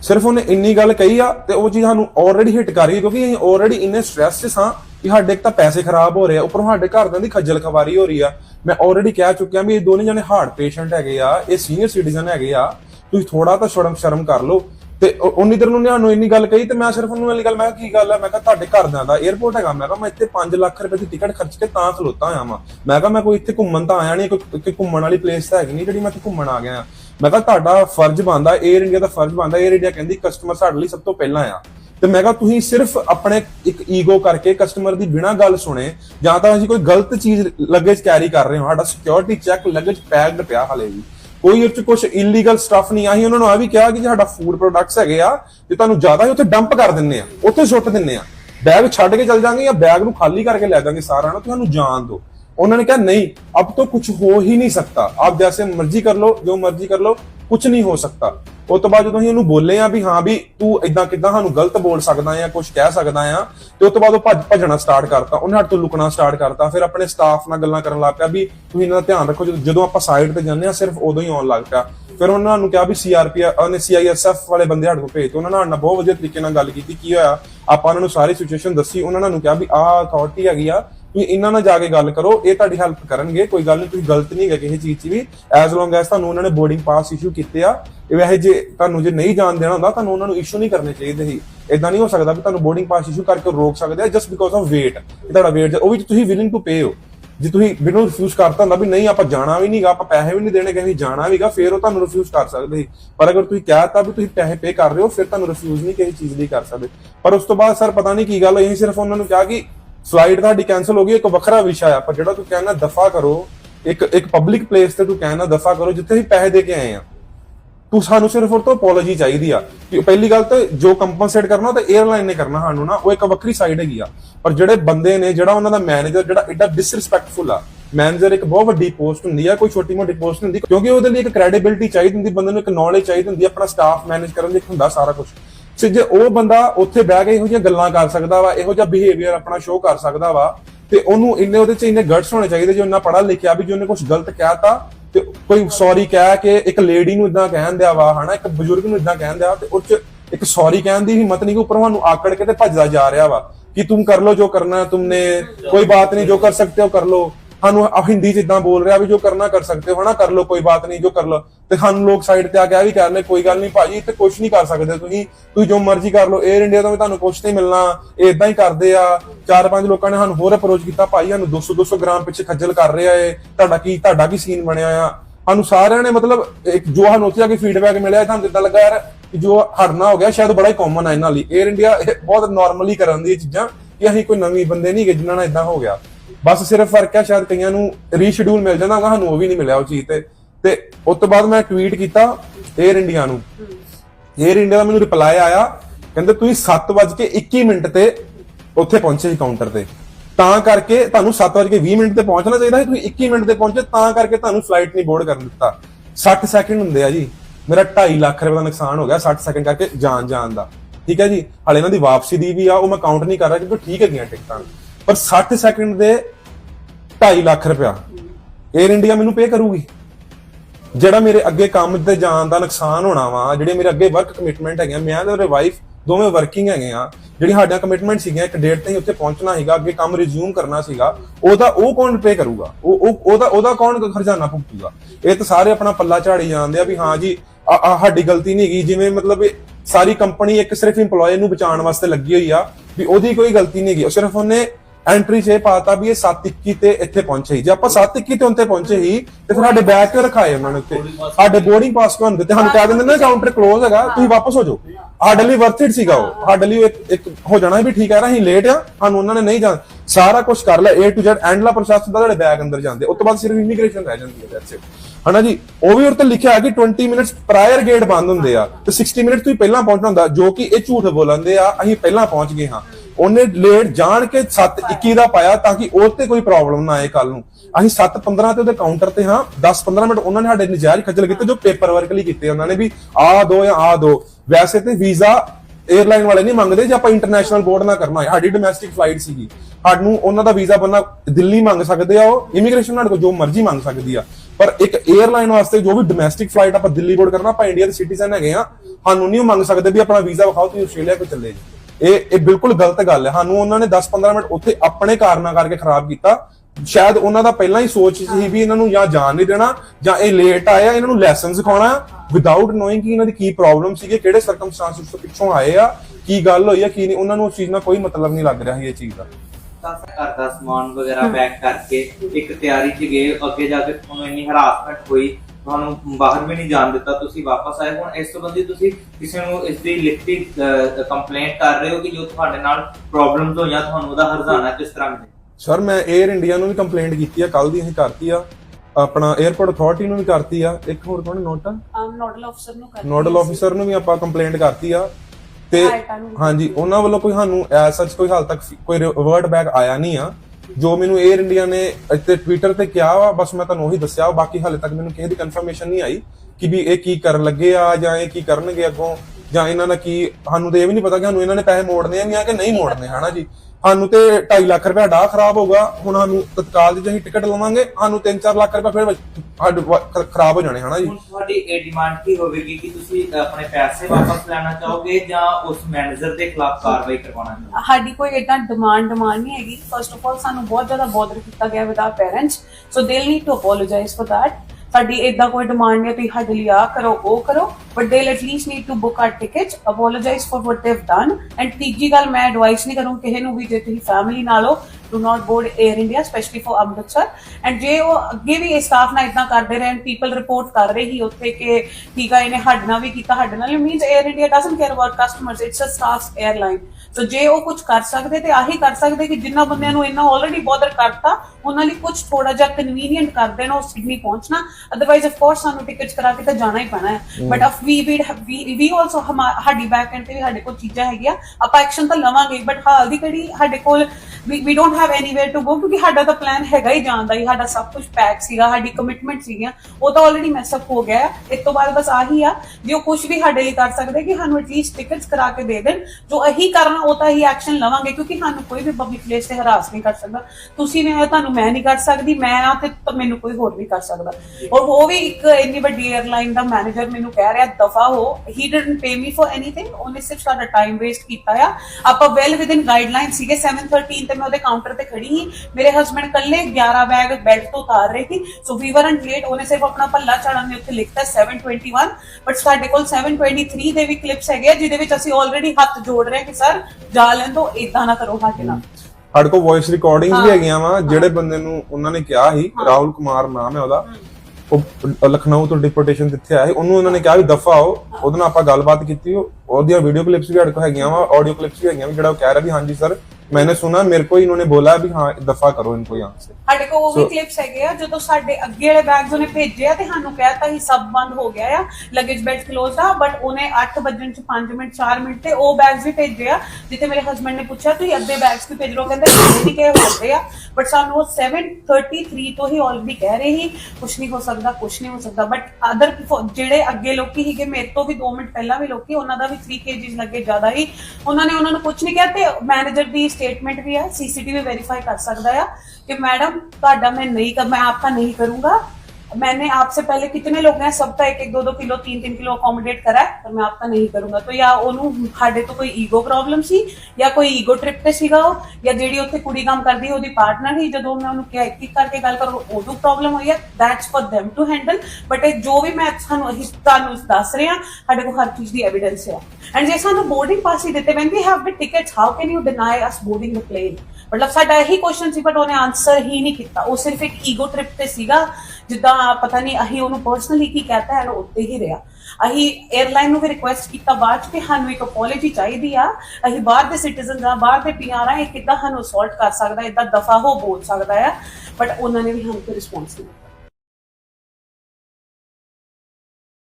Speaker 1: ਸਿਰਫ ਉਹਨੇ ਇੰਨੀ ਗੱਲ ਕਹੀ ਆ ਤੇ ਉਹ ਚੀਜ਼ ਸਾਨੂੰ ਆਲਰੇਡੀ ਹਿੱਟ ਕਰ ਰਹੀ ਹੈ ਕਿਉਂਕਿ ਅਸੀਂ ਆਲਰੇਡੀ ਇੰਨੇ ਸਟ੍ਰੈਸ 'ਚ ਸਾਂ ਕਿ ਸਾਡੇ ਇੱਕ ਤਾਂ ਪੈਸੇ ਖਰਾਬ ਹੋ ਰਹੇ ਆ, ਉੱਪਰੋਂ ਸਾਡੇ ਘਰਦਿਆਂ ਦੀ ਖੱਜਲ ਖਵਾਰੀ ਹੋ ਰਹੀ ਆ। ਮੈਂ ਆਲਰੇਡੀ ਕਹਿ ਚੁੱਕਿਆ ਵੀ ਇਹ ਦੋਨੇ ਜਣੇ ਹਾਰਟ ਪੇਸ਼ੈਂਟ ਹੈਗੇ ਆ, ਇਹ ਸੀਨੀਅਰ ਸਿਟੀਜ਼ਨ ਹੈਗੇ ਆ। ਤੁਸੀਂ ਥੋੜਾ ਤਾਂ ਸ਼ਰਮ ਸ਼ਰਮ ਕਰ ਲਓ। ਤੇ ਉਨੀ ਦਰ ਨੂੰ ਨਿਹਾਨੂ ਇੰਨੀ ਗੱਲ ਕਹੀ ਤੇ ਮੈਂ ਸਿਰਫ ਉਹਨੂੰ ਇਹ ਗੱਲ, ਮੈਂ ਕੀ ਗੱਲ ਹੈ? ਮੈਂ ਕਿਹਾ, ਤੁਹਾਡੇ ਘਰ ਦਾ 에어ਪੋਰਟ ਹੈਗਾ। ਮੈਂ ਕਿਹਾ, ਮੈਂ ਇੱਥੇ 5 ਲੱਖ ਰੁਪਏ ਦੀ ਟਿਕਟ ਖਰਚ ਕੇ ਤਾਂ ਖਲੋਤਾ ਆਇਆ ਮੈਂ ਮੈਂ ਕਿਹਾ, ਮੈਂ ਕੋਈ ਇੱਥੇ ਘੁੰਮਣ ਤਾਂ ਆਇਆ ਨਹੀਂ, ਕੋਈ ਘੁੰਮਣ ਵਾਲੀ ਪਲੇਸ ਤਾਂ ਹੈਗੀ ਨਹੀਂ ਜਿਹੜੀ ਮੈਂ ਇੱਥੇ ਘੁੰਮਣ ਆ ਗਿਆ ਮੈਂ ਕਿਹਾ, ਤੁਹਾਡਾ ਫਰਜ਼ ਬਣਦਾ 에ਅਰ ਇੰਡੀਆ ਦਾ ਫਰਜ਼ ਬਣਦਾ 에ਅਰ ਇੰਡੀਆ ਕਹਿੰਦੀ ਕਸਟਮਰ ਸਾਡੇ ਲਈ ਸਭ ਤੋਂ ਪਹਿਲਾਂ ਆ। ਤੇ ਮੈਂ ਕਿਹਾ, ਤੁਸੀਂ ਸਿਰਫ ਆਪਣੇ ਇੱਕ ਈਗੋ ਕਰਕੇ ਕਸਟਮਰ ਦੀ ਬਿਨਾਂ ਗੱਲ ਸੁਣੇ, ਜਾਂ ਤਾਂ ਅਸੀਂ ਕੋਈ ਗਲਤ ਚੀਜ਼ ਲੱਗੇਜ ਕੈਰੀ ਕਰ ਰਹੇ ਹਾਂ, ਸਾਡਾ ਸਿਕਿਉਰਿਟੀ ਚੈੱਕ ਲੱਗੇਜ ਪੈਕਡ ਪਿਆ ਹਲੇ ਵੀ। ਕੋਈ ਉੱਚ ਕੁਝ ਇਲੀਗਲ ਸਟਫ ਨਹੀਂ, ਆਹੀ ਉਹਨਾਂ ਨੂੰ ਆ ਵੀ ਕਿਹਾ ਕਿ ਸਾਡਾ ਫੂਡ ਪ੍ਰੋਡਕਟਸ ਹੈਗੇ ਆ ਤੇ ਤੁਹਾਨੂੰ ਜ਼ਿਆਦਾ ਹੀ ਉੱਥੇ ਡੰਪ ਕਰ ਦਿੰਨੇ ਆ, ਉੱਥੇ ਸੁੱਟ ਦਿੰਨੇ ਆ। ਬੈਗ ਛੱਡ ਕੇ ਚੱਲ ਜਾਾਂਗੇ ਜਾਂ ਬੈਗ ਨੂੰ ਖਾਲੀ ਕਰਕੇ ਲੈ ਜਾਾਂਗੇ ਸਾਰਾ ਨਾ, ਤੁਹਾਨੂੰ ਜਾਣ ਦੋ ਉਹਨਾਂ ਨੇ ਕਿਹਾ, ਨਹੀਂ, ਅਬ ਤੋਂ ਕੁਝ ਹੋ ਹੀ ਨਹੀਂ ਸਕਦਾ। ਆਪ ਜੈਸੇ ਮਰਜ਼ੀ ਕਰ ਲਓ, ਜੋ ਮਰਜ਼ੀ ਕਰ ਲਓ ਕੁਝ ਨਹੀਂ ਹੋ ਸਕਦਾ। ਉਸ ਤੋਂ ਬਾਅਦ ਜਦੋਂ ਅਸੀਂ ਉਹਨੂੰ ਬੋਲੇ ਆ ਵੀ ਹਾਂ ਵੀ ਤੂੰ ਇਦਾਂ ਕਿਦਾਂ ਸਾਨੂੰ ਗਲਤ ਬੋਲ ਸਕਦਾ ਆ ਕੁਝ ਕਹਿ ਸਕਦਾ ਆ ਤੇ ਉਸ ਤੋਂ ਬਾਅਦ ਉਹ ਭੱਜ ਭੱਜਣਾ ਸਟਾਰਟ ਕਰਤਾ। ਉਹਨੇ ਸਾਡੇ ਤੋਂ ਲੁਕਣਾ ਸਟਾਰਟ ਕਰਤਾ। ਫਿਰ ਆਪਣੇ ਸਟਾਫ ਨਾਲ ਗੱਲਾਂ ਕਰਨ ਲੱਗ ਪਿਆ ਵੀ ਤੁਸੀਂ ਇਹਨਾਂ ਦਾ ਧਿਆਨ ਰੱਖੋ, ਜਦੋਂ- ਜਦੋਂ ਆਪਾਂ ਸਾਈਡ ਤੇ ਜਾਂਦੇ ਆ ਸਿਰਫ ਉਦੋਂ ਹੀ ਆਉਣ ਲੱਗ ਪਿਆ। ਫਿਰ ਉਹਨਾਂ ਨੂੰ ਕਿਹਾ ਵੀ ਸੀਆਰਪੀ ਉਹਨੇ ਸੀਆਈਐਸਐਫ ਵਾਲੇ ਬੰਦੇ ਸਾਡੇ ਕੋਲ ਭੇਜ ਤੇ ਉਹਨਾਂ ਨਾਲ ਬਹੁਤ ਵਧੀਆ ਤਰੀਕੇ ਨਾਲ ਗੱਲ ਕੀਤੀ, ਕੀ ਹੋਇਆ? ਆਪਾਂ ਉਹਨਾਂ ਨੂੰ ਸਾਰੀ ਸਿਚੁਏਸ਼ਨ ਦੱਸੀ। ਉਹਨਾਂ ਨੂੰ ਕਿਹਾ ਵੀ ਆਹ ਅਥਾਰਟੀ ਹੈਗੀ ਆ ਤੁਸੀਂ ਇਹਨਾਂ ਨਾਲ ਜਾ ਕੇ ਗੱਲ ਕਰੋ, ਇਹ ਤੁਹਾਡੀ ਹੈਲਪ ਕਰਨਗੇ, ਕੋਈ ਗੱਲ ਨਹੀਂ, ਤੁਸੀਂ ਗਲਤ ਨਹੀਂ ਹੈਗੇ ਕਿਸੇ ਚੀਜ਼ 'ਚ ਵੀ। ਐਸ ਲੌਂਗ ਐਸ ਤੁਹਾਨੂੰ ਉਹਨਾਂ ਨੇ ਬੋਰਡਿੰਗ ਪਾਸ ਇਸ਼ੂ ਕੀਤੇ ਆ, ਇਹ ਵੈਸੇ ਜੇ ਤੁਹਾਨੂੰ ਜੇ ਨਹੀਂ ਜਾਣ ਦੇਣਾ ਹੁੰਦਾ, ਤੁਹਾਨੂੰ ਉਹਨਾਂ ਨੂੰ ਇਸ਼ੂ ਨਹੀਂ ਕਰਨੇ ਚਾਹੀਦੇ ਸੀ। ਇਦਾਂ ਨਹੀਂ ਹੋ ਸਕਦਾ ਵੀ ਤੁਹਾਨੂੰ ਬੋਰਡਿੰਗ ਪਾਸ ਇਸ਼ੂ ਕਰਕੇ ਰੋਕ ਸਕਦੇ ਆ ਜਸਟ ਬਿਕੋਜ਼ ਆਫ weight ਇਹ ਤੁਹਾਡਾ weight ਉਹ ਵੀ ਤੁਸੀਂ ਵਿਲਿੰਗ ਟੂ ਪੇ ਹੋ। ਜੇ ਤੁਸੀਂ ਬਿਨਾਂ ਰਿਫਿਊਜ਼ ਕਰਤਾ ਹੁੰਦਾ ਵੀ ਨਹੀਂ, ਆਪਾਂ ਜਾਣਾ ਵੀ ਨਹੀਂਗਾ ਆਪਾਂ ਪੈਸੇ ਵੀ ਨਹੀਂ ਦੇਣੇ, ਕਿਸੇ ਜਾਣਾ ਵੀਗਾ ਫਿਰ ਉਹ ਤੁਹਾਨੂੰ ਰਿਫਿਊਜ਼ ਕਰ ਸਕਦੇ ਸੀ। ਪਰ ਅਗਰ ਤੁਸੀਂ ਕਹਿਤਾ ਵੀ ਤੁਸੀਂ ਪੈਸੇ ਪੇ ਕਰ ਰਹੇ ਹੋ, ਫਿਰ ਤੁਹਾਨੂੰ ਰਿਫਿਊਜ਼ ਨਹੀਂ ਕਿਸੇ ਚੀਜ਼ ਲਈ ਕਰ ਸਕਦੇ। ਪਰ ਉਸ ਤੋਂ ਬਾਅਦ ਸਰ ਪਤਾ ਨਹੀਂ ਕੀ ਗੱਲ ਹੋਈ ਸਿਰਫ ਉਹਨਾਂ ਨੂੰ ਕਿਹਾ ਕਿ ਫਲਾਈਟ ਤੁਹਾਡੀ ਕੈਨਸਲ ਹੋ ਗਈ ਇੱਕ ਵੱਖਰਾ ਵਿਸ਼ਾ ਆ ਪਰ ਜਿਹੜਾ ਤੂੰ ਕਹਿਣਾ ਦਫਾ ਕਰੋ ਇੱਕ ਇੱਕ ਪਬਲਿਕ ਪਲੇਸ ਤੇ ਤੂੰ ਕਹਿਣਾ ਦਫਾ ਕਰੋ ਜਿੱਥੇ ਅਸੀਂ ਪੈਸੇ ਦੇ ਕੇ ਆਏ ਆ। ਤੂੰ ਸਾਨੂੰ ਸਿਰਫ ਉਹ ਤੋਂ ਅਪੋਲੋਜੀ ਚਾਹੀਦੀ ਆ ਕਿ ਪਹਿਲੀ ਗੱਲ ਤਾਂ ਜੋ ਕੰਪਨਸੇਟ ਕਰਨਾ ਉਹ ਤਾਂ 에ਅਰਲਾਈਨ ਨੇ ਕਰਨਾ ਸਾਨੂੰ ਨਾ ਉਹ ਇੱਕ ਵੱਖਰੀ ਸਾਈਡ ਹੈਗੀ ਆ। ਪਰ ਜਿਹੜੇ ਬੰਦੇ ਨੇ ਜਿਹੜਾ ਉਹਨਾਂ ਦਾ ਮੈਨੇਜਰ ਜਿਹੜਾ ਐਡਾ ਡਿਸਰਿਸਪੈਕਟਫੁਲ ਆ ਮੈਨੇਜਰ ਇੱਕ ਬਹੁਤ ਵੱਡੀ ਪੋਸਟ ਹੁੰਦੀ ਆ ਕੋਈ ਛੋਟੀ ਮੋਟੀ ਪੋਸਟ ਹੁੰਦੀ ਕਿਉਂਕਿ ਉਹਦੇ ਲਈ ਇੱਕ ਕ੍ਰੈਡੀਬਿਲਟੀ ਚਾਹੀਦੀ ਹੁੰਦੀ ਬੰਦੇ ਨੂੰ ਇੱਕ ਨੌਲੇਜ ਚਾਹੀਦੀ ਹੁੰਦੀ ਆ, ਆਪਣਾ ਸਟਾਫ ਮੈਨੇਜ ਕਰਨ ਲਈ ਹੁੰਦਾ ਸਾਰਾ ਕੁਝ ਤੇ ਜੇ ਉਹ ਬੰਦਾ ਉੱਥੇ ਬਹਿ ਕੇ ਇਹੋ ਜਿਹੀਆਂ ਗੱਲਾਂ ਕਰ ਸਕਦਾ ਵਾ, ਇਹੋ ਜਿਹਾ ਬਿਹੇਵੀਅਰ ਆਪਣਾ ਸ਼ੋਅ ਕਰ ਸਕਦਾ ਵਾ, ਤੇ ਉਹਨੂੰ ਇੰਨੇ ਉਹਦੇ ਚ ਇੰਨੇ ਗਟਸ ਹੋਣੇ ਚਾਹੀਦੇ ਜੇ ਉਹਨਾਂ ਪੜ੍ਹਾ ਲਿਖਿਆ ਵੀ ਜੇ ਉਹਨੇ ਕੁਝ ਗਲਤ ਕਹਿਤਾ ਤੇ ਕੋਈ ਸੌਰੀ ਕਹਿ ਕੇ ਇੱਕ ਲੇਡੀ ਨੂੰ ਇਦਾਂ ਕਹਿਣ ਦਿਆ ਵਾ, ਹਨਾ, ਇੱਕ ਬਜ਼ੁਰਗ ਨੂੰ ਇਦਾਂ ਕਹਿਣ ਦਿਆ ਤੇ ਉਹ ਚ ਇੱਕ ਸੌਰੀ ਕਹਿਣ ਦੀ ਹਿੰਮਤ ਨਹੀਂ ਕਿ ਉੱਪਰੋਂ ਸਾਨੂੰ ਆਕੜ ਕੇ ਤੇ ਭੱਜਦਾ ਜਾ ਰਿਹਾ ਵਾ ਕਿ ਤੂੰ ਕਰ ਲੋ ਜੋ ਕਰਨਾ ਹੈ ਤੁਮਨੇ ਕੋਈ ਬਾਤ ਨਹੀਂ, ਜੋ ਕਰ ਸਕਤੇ ਹੋ ਕਰ ਲੋ ਸਾਨੂੰ ਹਿੰਦੀ ਚ ਇਦਾਂ ਬੋਲ ਰਿਹਾ ਵੀ ਜੋ ਕਰਨਾ ਕਰ ਸਕਦੇ ਹੋ, ਹਨਾ, ਕਰ ਲਓ, ਕੋਈ ਬਾਤ ਨਹੀਂ, ਜੋ ਕਰ ਲਓ। ਤੇ ਸਾਨੂੰ ਲੋਕ ਸਾਈਡ ਤੇ ਆ ਕੇ ਆ ਵੀ ਕਰਨੇ ਕੋਈ ਗੱਲ ਨਹੀਂ ਭਾਜੀ, ਇੱਥੇ ਕੁਝ ਨਹੀਂ ਕਰ ਸਕਦੇ ਤੁਸੀਂ। ਤੁਸੀਂ ਜੋ ਮਰਜ਼ੀ ਕਰ ਲਓ 에ਅਰ ਇੰਡੀਆ ਤੋਂ ਵੀ ਤੁਹਾਨੂੰ ਕੁਝ ਨਹੀਂ ਮਿਲਣਾ। ਇਹ ਇਦਾਂ ਹੀ ਕਰਦੇ ਆ। ਚਾਰ ਪੰਜ ਲੋਕਾਂ ਨੇ ਸਾਨੂੰ ਹੋਰ ਅਪਰੋਚ ਕੀਤਾ, ਭਾਈ, ਸਾਨੂੰ 200 200 ਗ੍ਰਾਮ ਪਿੱਛੇ ਖੱਜਲ ਕਰ ਰਿਹਾ ਏ ਤੁਹਾਡਾ ਕੀ ਤੁਹਾਡਾ ਕੀ ਸੀਨ ਬਣਿਆ ਆ? ਸਾਨੂੰ ਸਾਰਿਆਂ ਨੇ ਮਤਲਬ ਇੱਕ ਜੋ ਸਾਨੂੰ ਉੱਥੇ ਜਾ ਕੇ ਫੀਡਬੈਕ ਮਿਲਿਆ ਤੁਹਾਨੂੰ ਕਿੱਦਾਂ ਲੱਗਾ ਯਾਰ ਜੋ ਹੜਨਾ ਹੋ ਗਿਆ, ਸ਼ਾਇਦ ਬੜਾ ਹੀ ਕਾਮਨ ਆ ਇਹਨਾਂ ਲਈ। 에ਅਰ ਇੰਡੀਆ ਬਹੁਤ ਨਾਰਮਲੀ ਕਰਨ ਦੀ ਚੀਜ਼ਾਂ ਕਿ ਅਸੀਂ ਕੋਈ ਨਵੀਂ ਬੰਦੇ ਨਹੀਂ ਕਿ ਜਿਨ੍ਹਾਂ ਨਾਲ ਇਦਾਂ ਹੋ ਗਿਆ। ਬਸ ਸਿਰਫ ਫ਼ਰਕ ਹੈ ਸ਼ਾਇਦ ਕਈਆਂ ਨੂੰ ਰੀਸ਼ਡਿਊਲ ਮਿਲ ਜਾਂਦਾ ਸਾਨੂੰ ਉਹ ਵੀ ਨਹੀਂ ਮਿਲਿਆ ਉਹ ਚੀਜ਼ ਤੇ। ਤੇ ਉਸ ਤੋਂ ਬਾਅਦ ਮੈਂ ਟਵੀਟ ਕੀਤਾ 에ਅਰ ਇੰਡੀਆ ਨੂੰ। 에ਅਰ ਇੰਡੀਆ ਦਾ ਮੈਨੂੰ ਰਿਪਲਾਈ ਆਇਆ ਕਹਿੰਦੇ ਤੁਸੀਂ 7:21 ਮਿੰਟ ਤੇ ਉੱਥੇ ਪਹੁੰਚੇ ਸੀ ਕਾਊਂਟਰ ਤੇ। ਤਾਂ ਕਰਕੇ ਤੁਹਾਨੂੰ 7:20 ਮਿੰਟ ਤੇ ਪਹੁੰਚਣਾ ਚਾਹੀਦਾ ਸੀ ਤੁਸੀਂ 21 ਮਿੰਟ ਤੇ ਪਹੁੰਚੇ ਤਾਂ ਕਰਕੇ ਤੁਹਾਨੂੰ ਫਲਾਈਟ ਨਹੀਂ ਬੋਰਡ ਕਰਨ ਦਿੱਤਾ। 60 ਸੈਕਿੰਡ ਹੁੰਦੇ ਆ ਜੀ। ਮੇਰਾ 2.5 ਲੱਖ ਰੁਪਏ ਦਾ ਨੁਕਸਾਨ ਹੋ ਗਿਆ 60 ਸੈਕਿੰਡ ਕਰਕੇ ਜਾਣ ਜਾਣ ਦਾ। ਠੀਕ ਹੈ ਜੀ? ਹਾਲੇ ਇਹਨਾਂ ਦੀ ਵਾਪਸੀ ਦੀ ਵੀ ਆ ਉਹ ਮੈਂ ਕਾਊਂਟ ਨਹੀਂ ਕਰ ਰਿਹਾ ਕਿਉਂਕਿ ਠੀਕ ਹੈਗੀਆਂ ਟਿਕਟਾਂ। ਪਰ 60 ਸੈਕਿੰਡ ਦੇ 2.5 ਲੱਖ ਰੁਪਇਆ 에ਅਰ ਇੰਡੀਆ ਮੈਨੂੰ ਪੇ ਕਰੂਗੀ। ਜਿਹੜਾ ਮੇਰੇ ਅੱਗੇ ਕੰਮ ਤੇ ਜਾਣ ਦਾ ਨੁਕਸਾਨ ਹੋਣਾ ਵਾ, ਜਿਹੜੇ ਮੇਰੇ ਅੱਗੇ ਵਰਕ ਕਮਿਟਮੈਂਟ ਹੈਗੇ ਮੈਂ ਤੇ ਮੇਰੇ ਵਾਈਫ ਦੋਵੇਂ ਵਰਕਿੰਗ ਹੈਗੇ ਆ ਜਿਹੜੀ ਸਾਡੀਆਂ ਕਮਿਟਮੈਂਟ ਸੀਗੀਆਂ, ਇੱਕ ਡੇਟ ਤੇ ਹੀ ਉੱਥੇ ਪਹੁੰਚਣਾ ਸੀਗਾ, ਅੱਗੇ ਕੰਮ ਰਿਜ਼ਿਊਮ ਕਰਨਾ ਸੀਗਾ, ਉਹਦਾ ਉਹ ਕੌਣ ਪੇ ਕਰੂਗਾ? ਉਹ ਉਹ, ਉਹਦਾ ਉਹਦਾ ਕੌਣ ਖਰਚਾਨਾ ਭੁਗਤੂਗਾ? ਇਹ ਤਾਂ ਸਾਰੇ ਆਪਣਾ ਪੱਲਾ ਝਾੜੀ ਜਾਂਦੇ ਆ ਵੀ ਹਾਂ ਜੀ, ਆ- ਸਾਡੀ ਗਲਤੀ ਨਹੀਂ ਹੈਗੀ, ਜਿਵੇਂ ਮਤਲਬ ਸਾਰੀ ਕੰਪਨੀ ਇੱਕ ਸਿਰਫ EMPLOYE ਨੂੰ ਬਚਾਉਣ ਵਾਸਤੇ ਲੱਗੀ ਹੋਈ ਆ, ਵੀ ਉਹਦੀ ਕੋਈ ਗਲਤੀ ਨਹੀਂ ਹੈਗੀ, ਉਹ ਸਿਰਫ ਉਹਨੇ ਐਂਟਰੀ 'ਚ ਇਹ ਪਾਤਾ ਵੀ ਇਹ 721 ਤੇ ਇੱਥੇ ਪਹੁੰਚੇ ਸੀ। ਜੇ ਆਪਾਂ 721 ਤੇ ਉੱਤੇ ਪਹੁੰਚੇ ਸੀ ਤੇ ਫਿਰ ਸਾਡੇ ਬੈਗ ਕਿਉਂ ਰਖਾਏ ਉਹਨਾਂ ਨੇ ਉੱਤੇ ਸਾਡੇ ਬੋਰਡਿੰਗ ਪਾਸ ਕਿਉਂ ਹੁੰਦੇ ਤੇ ਸਾਨੂੰ ਕਹਿ ਦਿੰਦੇ ਨੇ ਕਾਊਂਟਰ ਕਲੋਜ਼ ਹੈਗਾ ਤੁਸੀਂ ਵਾਪਸ ਹੋ ਜਾਓ। ਸਾਡੇ ਲਈ ਵਰਥ ਇਟ ਸੀਗਾ ਉਹ। ਸਾਡੇ ਲਈ ਇੱਕ ਇੱਕ ਹੋ ਜਾਣਾ ਵੀ ਠੀਕ ਹੈ ਅਸੀਂ ਲੇਟ ਆ ਸਾਨੂੰ ਉਹਨਾਂ ਨੇ ਨਹੀਂ ਜਾਣ ਸਾਰਾ ਕੁਝ ਕਰ ਲਿਆ A to Z ਐਂਡਲਾ ਪ੍ਰੋਸੈਸ ਦਾ ਤੁਹਾਡੇ ਬੈਗ ਅੰਦਰ ਜਾਂਦੇ। ਉਸ ਤੋਂ ਬਾਅਦ ਸਿਰਫ ਇਮੀਗ੍ਰੇਸ਼ਨ ਰਹਿ ਜਾਂਦੀ ਹੈ ਦੈਟਸ ਇਟ ਹਨਾ ਜੀ? ਉਹ ਵੀ ਉੱਤੇ ਲਿਖਿਆ ਹੈ ਕਿ 20 ਮਿੰਟਸ ਪ੍ਰਾਇਰ ਗੇਟ ਬੰਦ ਹੁੰਦੇ ਆ। ਤੇ 60 ਮਿੰਟ ਤੁਸੀਂ ਪਹਿਲਾਂ ਪਹੁੰਚਣਾ ਹੁੰਦਾ ਜੋ ਕਿ ਇਹ ਝੂਠ ਬੋਲਣਦੇ ਆ ਅਸੀਂ ਪਹਿਲਾਂ ਪਹੁੰਚ ਗਏ ਹਾਂ। ਉਹਨੇ ਲੇਟ ਜਾਣ ਕੇ 7:21 ਦਾ ਪਾਇਆ ਤਾਂ ਕਿ ਉਹ ਤੇ ਕੋਈ ਪ੍ਰੋਬਲਮ ਨਾ ਆਏ ਕੱਲ ਨੂੰ। ਅਸੀਂ 7:15 ਤੇ ਉਹਦੇ ਕਾਊਂਟਰ ਤੇ ਹਾਂ 10-15 ਮਿੰਟ ਉਹਨਾਂ ਨੇ ਸਾਡੇ ਨਜਾਇਜ਼ ਖੱਜਲ ਕੀਤੇ ਜੋ ਪੇਪਰ ਵਰਕ ਲਈ ਕੀਤੇ ਉਹਨਾਂ ਨੇ ਵੀ ਆ ਦੋ ਜਾਂ ਆ ਦੋ। ਵੈਸੇ ਤੇ ਵੀਜ਼ਾ 에ਅਰਲਾਈਨ ਵਾਲੇ ਨਹੀਂ ਮੰਗਦੇ ਜੇ ਆਪਾਂ ਇੰਟਰਨੈਸ਼ਨਲ ਬੋਰਡ ਨਾਲ ਕਰਨਾ ਹੈ ਸਾਡੀ ਡੋਮੈਸਟਿਕ ਫਲਾਈਟ ਸੀਗੀ। ਸਾਨੂੰ ਉਹਨਾਂ ਦਾ ਵੀਜ਼ਾ ਬੰਨਾ ਦਿੱਲੀ ਮੰਗ ਸਕਦੇ ਆ ਉਹ ਇਮੀਗ੍ਰੇਸ਼ਨ ਨਾਲ ਜੋ ਮਰਜ਼ੀ ਮੰਗ ਸਕਦੀ ਆ। ਪਰ ਇੱਕ 에ਅਰਲਾਈਨ ਵਾਸਤੇ ਜੋ ਵੀ ਡੋਮੈਸਟਿਕ ਫਲਾਈਟ ਆਪਾਂ ਦਿੱਲੀ ਬੋਰਡ ਕਰਨਾ ਆਪਾਂ ਇੰਡੀਆ ਦੇ ਸਿਟੀਜ਼ਨ ਹੈਗੇ ਆ ਸਾਨੂੰ ਨਹੀਂ ਉਹ ਮੰਗ ਸਕਦੇ ਵੀ ਆਪਣਾ ਵੀਜ਼ਾ ਵਿਖਾਓ ਤੁਸੀਂ ਆਸਟ੍ਰੇਲੀਆ ਕੋ ਚੱਲੇ ਜੀ। ਇਹ ਇਹ ਬਿਲਕੁਲ ਗਲਤ ਗੱਲ ਹੈ। ਸਾਨੂੰ ਉਹਨਾਂ ਨੇ 10-15 ਮਿੰਟ ਉੱਥੇ ਆਪਣੇ ਕਾਰਨਾਂ ਕਰਕੇ ਖਰਾਬ ਕੀਤਾ। ਸ਼ਾਇਦ ਉਹਨਾਂ ਦਾ ਪਹਿਲਾਂ ਹੀ ਸੋਚ ਸੀ ਵੀ ਇਹਨਾਂ ਨੂੰ ਜਾਂ ਜਾਣ ਨਹੀਂ ਦੇਣਾ, ਜਾਂ ਇਹ ਲੇਟ ਆਇਆ, ਇਹਨਾਂ ਨੂੰ ਲੈਸਨ ਸਿਖਾਉਣਾ। ਵਿਦਆਊਟ ਨੋਇੰਗ ਕਿ ਇਹਨਾਂ ਦੀ ਕੀ ਪ੍ਰੋਬਲਮ ਸੀਗੇ, ਕਿਹੜੇ ਸਰਕਮਸਟੈਂਸਸ ਤੋਂ ਪਿੱਛੋਂ ਆਏ ਆ, ਕੀ ਗੱਲ ਹੋਈ ਆ, ਕੀ ਨਹੀਂ, ਉਹਨਾਂ ਨੂੰ ਉਸ ਚੀਜ਼ ਨਾਲ ਕੋਈ ਮਤਲਬ ਨਹੀਂ ਲੱਗ ਰਿਹਾ ਸੀ ਇਹ ਚੀਜ਼ ਦਾ।
Speaker 4: ਤਾਂ ਘਰ ਦਾ ਸਮਾਨ ਵਗੈਰਾ ਪੈਕ ਕਰਕੇ ਇੱਕ ਤਿਆਰੀ 'ਚ ਗਏ, ਅੱਗੇ ਜਾ ਕੇ ਤੁਹਾਨੂੰ ਇੰਨੀ ਹਰਾਸਮੈਂਟ ਹੋਈ ਤੁਹਾਨੂੰ ਬਾਹਰ ਵੀ ਨਹੀਂ ਜਾਣ ਦਿੱਤਾ ਤੁਸੀਂ ਵਾਪਸ ਆਏ। ਹੁਣ ਇਸ ਸੰਬੰਧੀ ਤੁਸੀਂ ਕਿਸੇ ਨੂੰ ਇਸ ਦੀ ਲਿਖਤੀ ਕੰਪਲੇਂਟ ਕਰ ਰਹੇ ਹੋ ਕਿ ਜੋ ਤੁਹਾਡੇ ਨਾਲ ਪ੍ਰੋਬਲਮਸ ਹੋਈਆਂ ਤੁਹਾਨੂੰ ਉਹਦਾ ਹਰਜ਼ਾਨਾ ਕਿਸ ਤਰ੍ਹਾਂ ਮਿਲੇ
Speaker 1: ਸਰ ਮੈਂ 에ਅਰ ਇੰਡੀਆ ਨੂੰ ਵੀ ਕੰਪਲੇਂਟ ਕੀਤੀ ਆ ਕੱਲ ਦੀ ਅਸੀਂ ਕਰਤੀ ਆ। ਆਪਣਾ 에ਅਰਪੋਰਟ ਅਥਾਰਟੀ ਨੂੰ ਵੀ ਕਰਤੀ ਆ। ਇੱਕ ਹੋਰ ਕੌਣ? ਨੋਟ ਆ
Speaker 3: ਆਮ ਨੋਡਲ ਅਫਸਰ ਨੂੰ ਕਰ
Speaker 1: ਨੋਡਲ ਆਫੀਸਰ ਨੂੰ ਵੀ ਆਪਾਂ ਕੰਪਲੇਂਟ ਕਰਤੀ ਆ। ਤੇ। ਹਾਂਜੀ ਉਹਨਾਂ ਵੱਲੋਂ ਕੋਈ ਸਾਨੂੰ ਐਸ ਸੱਚ ਕੋਈ ਹਾਲ ਤੱਕ ਕੋਈ ਰਿਵਰਟ ਬੈਕ ਆਇਆ ਨਹੀਂ ਆ। ਜੋ ਮੈਨੂੰ 에ਅਰ ਇੰਡੀਆ ਨੇ ਇੱਥੇ ਟਵਿੱਟਰ ਤੇ ਕਿਹਾ ਵਾ, ਬਸ ਮੈਂ ਤੁਹਾਨੂੰ ਉਹੀ ਦੱਸਿਆ ਬਾਕੀ ਹਾਲੇ ਤੱਕ ਮੈਨੂੰ ਕਿਸੇ ਦੀ ਕਨਫਰਮੇਸ਼ਨ ਨਹੀਂ ਆਈ ਕਿ ਵੀ ਇਹ ਕੀ ਕਰਨ ਲੱਗੇ ਆ ਜਾਂ ਇਹ ਕੀ ਕਰਨਗੇ ਅੱਗੋਂ। ਜਾਂ ਇਹਨਾਂ ਦਾ ਕੀ ਸਾਨੂੰ ਤੇ ਇਹ ਵੀ ਨਹੀਂ ਪਤਾ ਕਿ ਸਾਨੂੰ ਇਹਨਾਂ ਨੇ ਪੈਸੇ ਮੋੜਨੇ ਆ ਕਿ ਨਹੀਂ ਮੋੜਨੇ ਹਨਾ ਜੀ? ਸਾਨੂੰ ਤੇ 2.5 ਲੱਖ ਰੁਪਏ ਡਾ ਖਰਾਬ ਹੋਗਾ ਹੁਣ ਸਾਨੂੰ ਤਤਕਾਲ ਦੀ ਜਿਹੀ ਟਿਕਟ ਲਵਾਂਗੇ ਸਾਨੂੰ 3-4 ਲੱਖ ਰੁਪਏ ਫਿਰ ਖਰਾਬ ਹੋ ਜਾਣੇ ਹਨਾ ਜੀ?
Speaker 4: ਹੁਣ ਤੁਹਾਡੀ ਇਹ ਡਿਮਾਂਡ ਕੀ ਹੋਵੇਗੀ ਕਿ ਤੁਸੀਂ ਆਪਣੇ ਪੈਸੇ ਵਾਪਸ ਲੈਣਾ ਚਾਹੋਗੇ ਜਾਂ ਉਸ ਮੈਨੇਜਰ ਦੇ ਖਿਲਾਫ ਕਾਰਵਾਈ ਕਰਵਾਉਣਾ ਚਾਹੋਗੇ?
Speaker 3: ਸਾਡੀ ਕੋਈ ਇਦਾਂ ਡਿਮਾਂਡ ਡਿਮਾਂਡ ਨਹੀਂ ਹੈਗੀ। ਫਸਟ ਆਫ ਆਲ ਸਾਨੂੰ ਬਹੁਤ ਜ਼ਿਆਦਾ ਬੋਦਰ ਕੀਤਾ ਗਿਆ with are parents so they need to apologise for that ਸਾਡੀ ਇਦਾਂ ਕੋਈ ਡਿਮਾਂਡ ਨਹੀਂ ਤੁਸੀਂ ਸਾਡੇ ਲਈ ਆ ਕਰੋ ਉਹ ਕਰੋ। But they at need to book our tickets apologise for what they've done. And ਤੀਜੀ ਗੱਲ ਮੈਂ ਐਡਵਾਈਸ ਨਹੀਂ ਕਰੂੰ ਕਿਸੇ ਨੂੰ ਵੀ ਜੇ ਤੁਸੀਂ ਫੈਮਿਲੀ ਨਾਲ ਹੋ do not board air India specially for Amritsar and ਜੇ ਉਹ ਅੱਗੇ ਵੀ ਇਹ ਸਟਾਫ ਨਾਲ ਇਦਾਂ ਕਰਦੇ ਰਹਿਣ ਪੀਪਲ ਰਿਪੋਰਟ ਕਰ ਰਹੇ ਹੀ ਉੱਥੇ ਕਿ ਠੀਕ ਆ ਇਹਨੇ ਹੱਡ ਨਾਲ ਵੀ ਕੀਤਾ ਹੱਡ ਨਾਲ means air India doesn't care about customers it's a staff airline so ਜੇ ਉਹ ਕੁਝ ਕਰ ਸਕਦੇ ਤੇ ਆਹੀ ਕਰ ਸਕਦੇ ਕਿ ਜਿੰਨਾ ਬੰਦਿਆਂ ਨੂੰ ਇਹਨਾਂ ਆਲਰੇਡੀ ਬੋਦਰ ਕਰਤਾ ਉਹਨਾਂ ਲਈ ਕੁਝ ਥੋੜਾ ਜਿਹਾ ਕਨਵੀਨੀਅੰਟ ਕਰ ਦੇਣਾ ਉਹ ਸਿਡਨੀ ਪਹੁੰਚਣਾ। ਅਦਰਵਾਈਜ਼ ਆਫ ਕੋਰਸ ਸਾਨੂੰ ਟਿਕਟਸ ਕਰਾ ਕੇ ਤਾਂ ਜਾਣਾ ਹੀ ਪੈਣਾ ਹੈ। But of we we we also ਸਾਡੀ ਬੈਕ ਐਂਡ ਤੇ ਵੀ ਸਾਡੇ ਕੋਲ ਚੀਜ਼ਾਂ ਹੈਗੀਆਂ। ਆਪਾਂ ਐਕਸ਼ਨ ਤਾਂ ਲਵਾਂਗੇ ਬਟ ਹਾਲ ਦੀ ਘੜੀ ਸਾਡੇ ਕੋਲ ਵੀ don't have anywhere to go ਕਿਉਂਕਿ ਸਾਡਾ ਤਾਂ ਪਲਾਨ ਹੈਗਾ ਹੀ ਜਾਣ ਦਾ ਹੀ, ਸਾਡਾ ਸਭ ਕੁਝ ਪੈਕ ਸੀਗਾ, ਸਾਡੀ ਕਮਿਟਮੈਂਟ ਸੀਗੀਆਂ, ਉਹ ਤਾਂ ਆਲਰੇਡੀ ਮੈਸ ਅਪ ਹੋ ਗਿਆ ਇਸ ਤੋਂ ਬਾਅਦ ਬਸ ਆਹੀ ਆ, ਜੇ ਉਹ ਕੁਝ ਵੀ ਸਾਡੇ ਲਈ ਕਰ ਸਕਦੇ, ਕਿ ਸਾਨੂੰ ਐਟਲੀਸਟ ਟਿਕਟਸ ਕਰਾ ਕੇ ਦੇ ਦੇਣ, ਜੋ ਅਹੀ ਕਰਨਾ, ਉਹ ਤਾਂ ਹੀ ਐਕਸ਼ਨ ਲਵਾਂਗੇ, ਕਿਉਂਕਿ ਸਾਨੂੰ ਕੋਈ ਵੀ ਪਬਲਿਕ ਪਲੇਸ ਤੇ ਹਰਾਸ ਨਹੀਂ ਕਰ ਸਕਦਾ। ਤੁਸੀਂ ਨੇ ਤੁਹਾਨੂੰ ਮੈਂ ਨਹੀਂ ਕਰ ਸਕਦੀ, ਮੈਂ ਆ ਤੇ ਮੈਨੂੰ ਕੋਈ ਹੋਰ ਨਹੀਂ ਕਰ ਸਕਦਾ। ਔਰ ਉਹ ਵੀ ਇੱਕ ਇੰਨੀ ਵੱਡੀ 에ਅਰਲਾਈਨ ਦਾ ਮੈਨੇਜਰ ਮੈਨੂੰ ਕਹਿ ਰਿਹਾ, ਦਫਾ ਹੋ he didn't pay me for anything ਉਹਨੇ ਸਿਰਫ ਸਾਡਾ ਟਾਈਮ ਵੇਸਟ ਕੀਤਾ ਆ। ਆਪਾਂ ਵੈਲ ਵਿਦਿਨ ਗਾਈਡਲਾਈਨ ਸੀਗੇ 713 ਤੇ ਮੈਂ ਉਹਦੇ ਕਾਊਂਟਰ ਤੇ ਖੜੀ ਸੀ। ਮੇਰੇ ਹਸਬੰਡ ਕੱਲੇ 11 ਬੈਗ ਬੈੱਡ ਤੋਂ ਉਤਾਰ ਰਹੇ ਸੀ। ਸੋ ਵੀ ਵਰਨਟ ਲੇਟ ਉਹਨੇ ਸਿਰਫ ਆਪਣਾ ਪੱਲਾ ਚੜਨ ਦੇ ਉੱਤੇ ਲਿਖਤਾ 721 ਬਟ ਸਾਡੇ ਕੋਲ 723 ਦੇ ਵੀ ਕਲਿੱਪਸ ਹੈਗੇ ਜਿਹਦੇ ਵਿੱਚ ਅਸੀਂ ਆਲਰੇਡੀ ਹੱਥ ਜੋੜ ਰਹੇ ਕਿ ਸਰ ਜਾ ਲੈਣ ਤੋਂ ਇਦਾਂ ਨਾ ਕਰੋ ਸਾਡੇ ਨਾਲ।
Speaker 1: ਸਾਡੇ ਕੋਲ ਵੌਇਸ ਰਿਕਾਰਡਿੰਗਸ ਵੀ। ਹੈਗੀਆਂ ਵਾ ਜਿਹੜੇ ਬੰਦੇ ਨੂੰ ਉਹਨਾਂ ਨੇ ਕਿਹਾ ਸੀ ਰਾਹੁਲ ਕੁਮਾਰ ਨਾਮ ਹੈ ਉਹਦਾ। ਉਹ ਲਖਨਊ ਤੋਂ ਡਿਪੋਰਟੇਸ਼ਨ ਦਿੱਥੇ ਆਇਆ ਸੀ ਉਹਨੂੰ ਉਹਨਾਂ ਨੇ ਕਿਹਾ ਵੀ ਦਫਾ ਆਓ ਉਹਦੇ ਨਾਲ ਆਪਾਂ ਗੱਲਬਾਤ ਕੀਤੀ ਉਹ- ਉਹਦੀਆਂ ਵੀਡੀਓ ਕਲਿੱਪਸ ਵੀ ਸਾਡੇ ਕੋਲ ਹੈਗੀਆਂ ਵਾ ਆਡੀਓ ਕਲਿੱਪਸ ਵੀ ਹੈਗੀਆਂ ਵੀ ਜਿਹੜਾ ਉਹ ਕਹਿ ਰਿਹਾ ਵੀ ਹਾਂਜੀ ਸਰ ਸੁਣਾ ਮੇਰੇ मेरे को इन्होंने बोला भी हाँ दफा करो इनको यहाँ से।
Speaker 3: ਸਾਡੇ ਕੋਲ ਉਹ ਵੀ ਕਲਿੱਪਸ ਹੈਗੇ ਆ ਜਦੋਂ ਸਾਡੇ ਅੱਗੇ ਵਾਲੇ ਬੈਗਸ ਉਹਨੇ ਭੇਜੇ ਆ ਤੇ ਸਾਨੂੰ ਕਹਿਤਾ ਹੀ ਸਭ ਬੰਦ ਹੋ ਗਿਆ ਆ ਲਗੇਜ ਬੈਲਟ ক্লোਜ਼ ਆ ਬਟ ਉਹਨੇ 8 ਵਜਣ ਚ 5 ਮਿੰਟ 4 ਮਿੰਟ ਤੇ ਉਹ ਬੈਗਸ ਵੀ ਭੇਜੇ ਆ ਜਿੱਥੇ ਮੇਰੇ ਹਸਬੰਡ ਨੇ ਪੁੱਛਿਆ ਤੁਸੀਂ ਅੱਧੇ ਬੈਗਸ ਵੀ ਭੇਜ ਰਹੇ ਕਹਿੰਦੇ ਨਹੀਂ ਨਹੀਂ ਕਹਿ ਹੁੰਦੇ ਆ। ਬਟ ਸਾਨੂੰ 7:33 ਤੋਂ ਹੀ ਆਲਰੇਡੀ ਕਹਿ ਰਹੇ ਸੀ ਕੁਝ ਨਹੀਂ ਹੋ ਸਕਦਾ ਕੁਝ ਨਹੀਂ ਹੋ ਸਕਦਾ। ਬਟ ਅਦਰ ਜਿਹੜੇ ਅੱਗੇ ਲੋਕੀ ਸੀਗੇ ਮੇਰੇ ਤੋਂ ਵੀ 2 ਮਿੰਟ ਪਹਿਲਾਂ ਵੀ ਲੋਕੀ ਉਹਨਾਂ ਦਾ ਵੀ 3 ਕੇਜੀਸ ਲੱਗੇ ਜ਼ਿਆਦਾ ਹੀ ਉਹਨਾਂ ਨੇ ਉਹਨਾਂ ਨੂੰ ਕੁਝ ਨਹੀਂ ਕਿਹਾ ਤੇ ਮੈਨੇਜਰ ਦੀ ਸਟੇਟਮੈਂਟ ਵੀ ਹੈ ਸੀਸੀਟੀਵੀ ਵੈਰੀਫਾਈ ਕਰ ਸਕਦਾ ਆ ਕਿ ਮੈਡਮ ਤੁਹਾਡਾ ਮੈਂ ਨਹੀਂ ਮੈਂ ਆਪਾਂ ਨਹੀਂ ਕਰੂੰਗਾ। मैंने आपसे पहले कितने लोग हैं? सबका एक एक दो दो किलो तीन तीन किलो अकोमोडेट करा है, पर मैं आपका ਨਹੀਂ ਕਰੂੰਗਾ ਤਾਂ ਜਾਂ ਉਹਨੂੰ ਸਾਡੇ ਤੋਂ ਕੋਈ ਈਗੋ ਪ੍ਰੋਬਲਮ ਸੀ ਜਾਂ ਕੋਈ ਈਗੋ ਟ੍ਰਿਪ ਤੇ ਸੀਗਾ ਉਹ ਜਾਂ ਜਿਹੜੀ ਉੱਥੇ ਕੁੜੀ ਕੰਮ ਕਰਦੀ ਉਹਦੀ ਪਾਰਟਨਰ ਹੀ ਜਦੋਂ ਮੈਂ ਉਹਨੂੰ ਕਿਹਾ ਇੱਕ ਇੱਕ ਕਰਕੇ ਗੱਲ ਕਰੋ ਉਹਨੂੰ ਪ੍ਰੋਬਲਮ ਹੋਈ ਹੈ that's them to handle but ਇਹ ਜੋ ਵੀ ਮੈਂ ਤੁਹਾਨੂੰ ਅਸੀਂ ਤੁਹਾਨੂੰ ਦੱਸ ਰਿਹਾ ਸਾਡੇ ਕੋਲ ਹਰ ਚੀਜ਼ ਦੀ ਐਵੀਡੈਂਸ ਹੈ ਐਂਡ ਜੇ ਸਾਨੂੰ ਬੋਰਡਿੰਗ ਪਾਸ ਹੀ ਦਿੱਤੇ when we have the tickets how can you deny us boarding the plane ਮਤਲਬ ਸਾਡਾ ਇਹੀ ਕੁਐਸਚਨ ਸੀ ਬਟ ਉਹਨੇ ਆਨਸਰ ਹੀ ਨਹੀਂ ਕੀਤਾ ਉਹ ਸਿਰਫ ਇੱਕ ਈਗੋ ਟ੍ਰਿਪ ਤੇ ਸੀਗਾ ਜਿੱਦਾਂ ਪਤਾ ਨਹੀਂ ਅਸੀਂ ਉਹਨੂੰ ਪਰਸਨਲੀ ਕੀ ਕਹਤਾ ਹੈ, ਉਹ ਉੱਤੇ ਹੀ ਰਿਹਾ। ਅਸੀਂ 에ਅਰਲਾਈਨ ਨੂੰ ਵੀ ਰਿਕੁਐਸਟ ਕੀਤਾ ਬਾਅਦ ਚ ਕਿ ਸਾਨੂੰ ਇੱਕ ਅਪੋਲੋਜੀ ਚਾਹੀਦੀ ਆ। ਅਸੀਂ ਬਾਹਰ ਦੇ ਸਿਟੀਜ਼ਨ ਆ, ਬਾਹਰ ਦੇ ਪੀਆਰ ਆ, ਇਹ ਕਿੱਦਾਂ ਸਾਨੂੰ ਅਸੌਲਟ ਕਰ ਸਕਦਾ, ਇਦਾਂ ਦਫਾ ਹੋ ਬੋਲ ਸਕਦਾ ਆ। ਬਟ ਉਹਨਾਂ ਨੇ ਵੀ ਸਾਨੂੰ ਕੋਈ ਰਿਸਪੌਂਸ ਨਹੀਂ ਦਿੱਤਾ।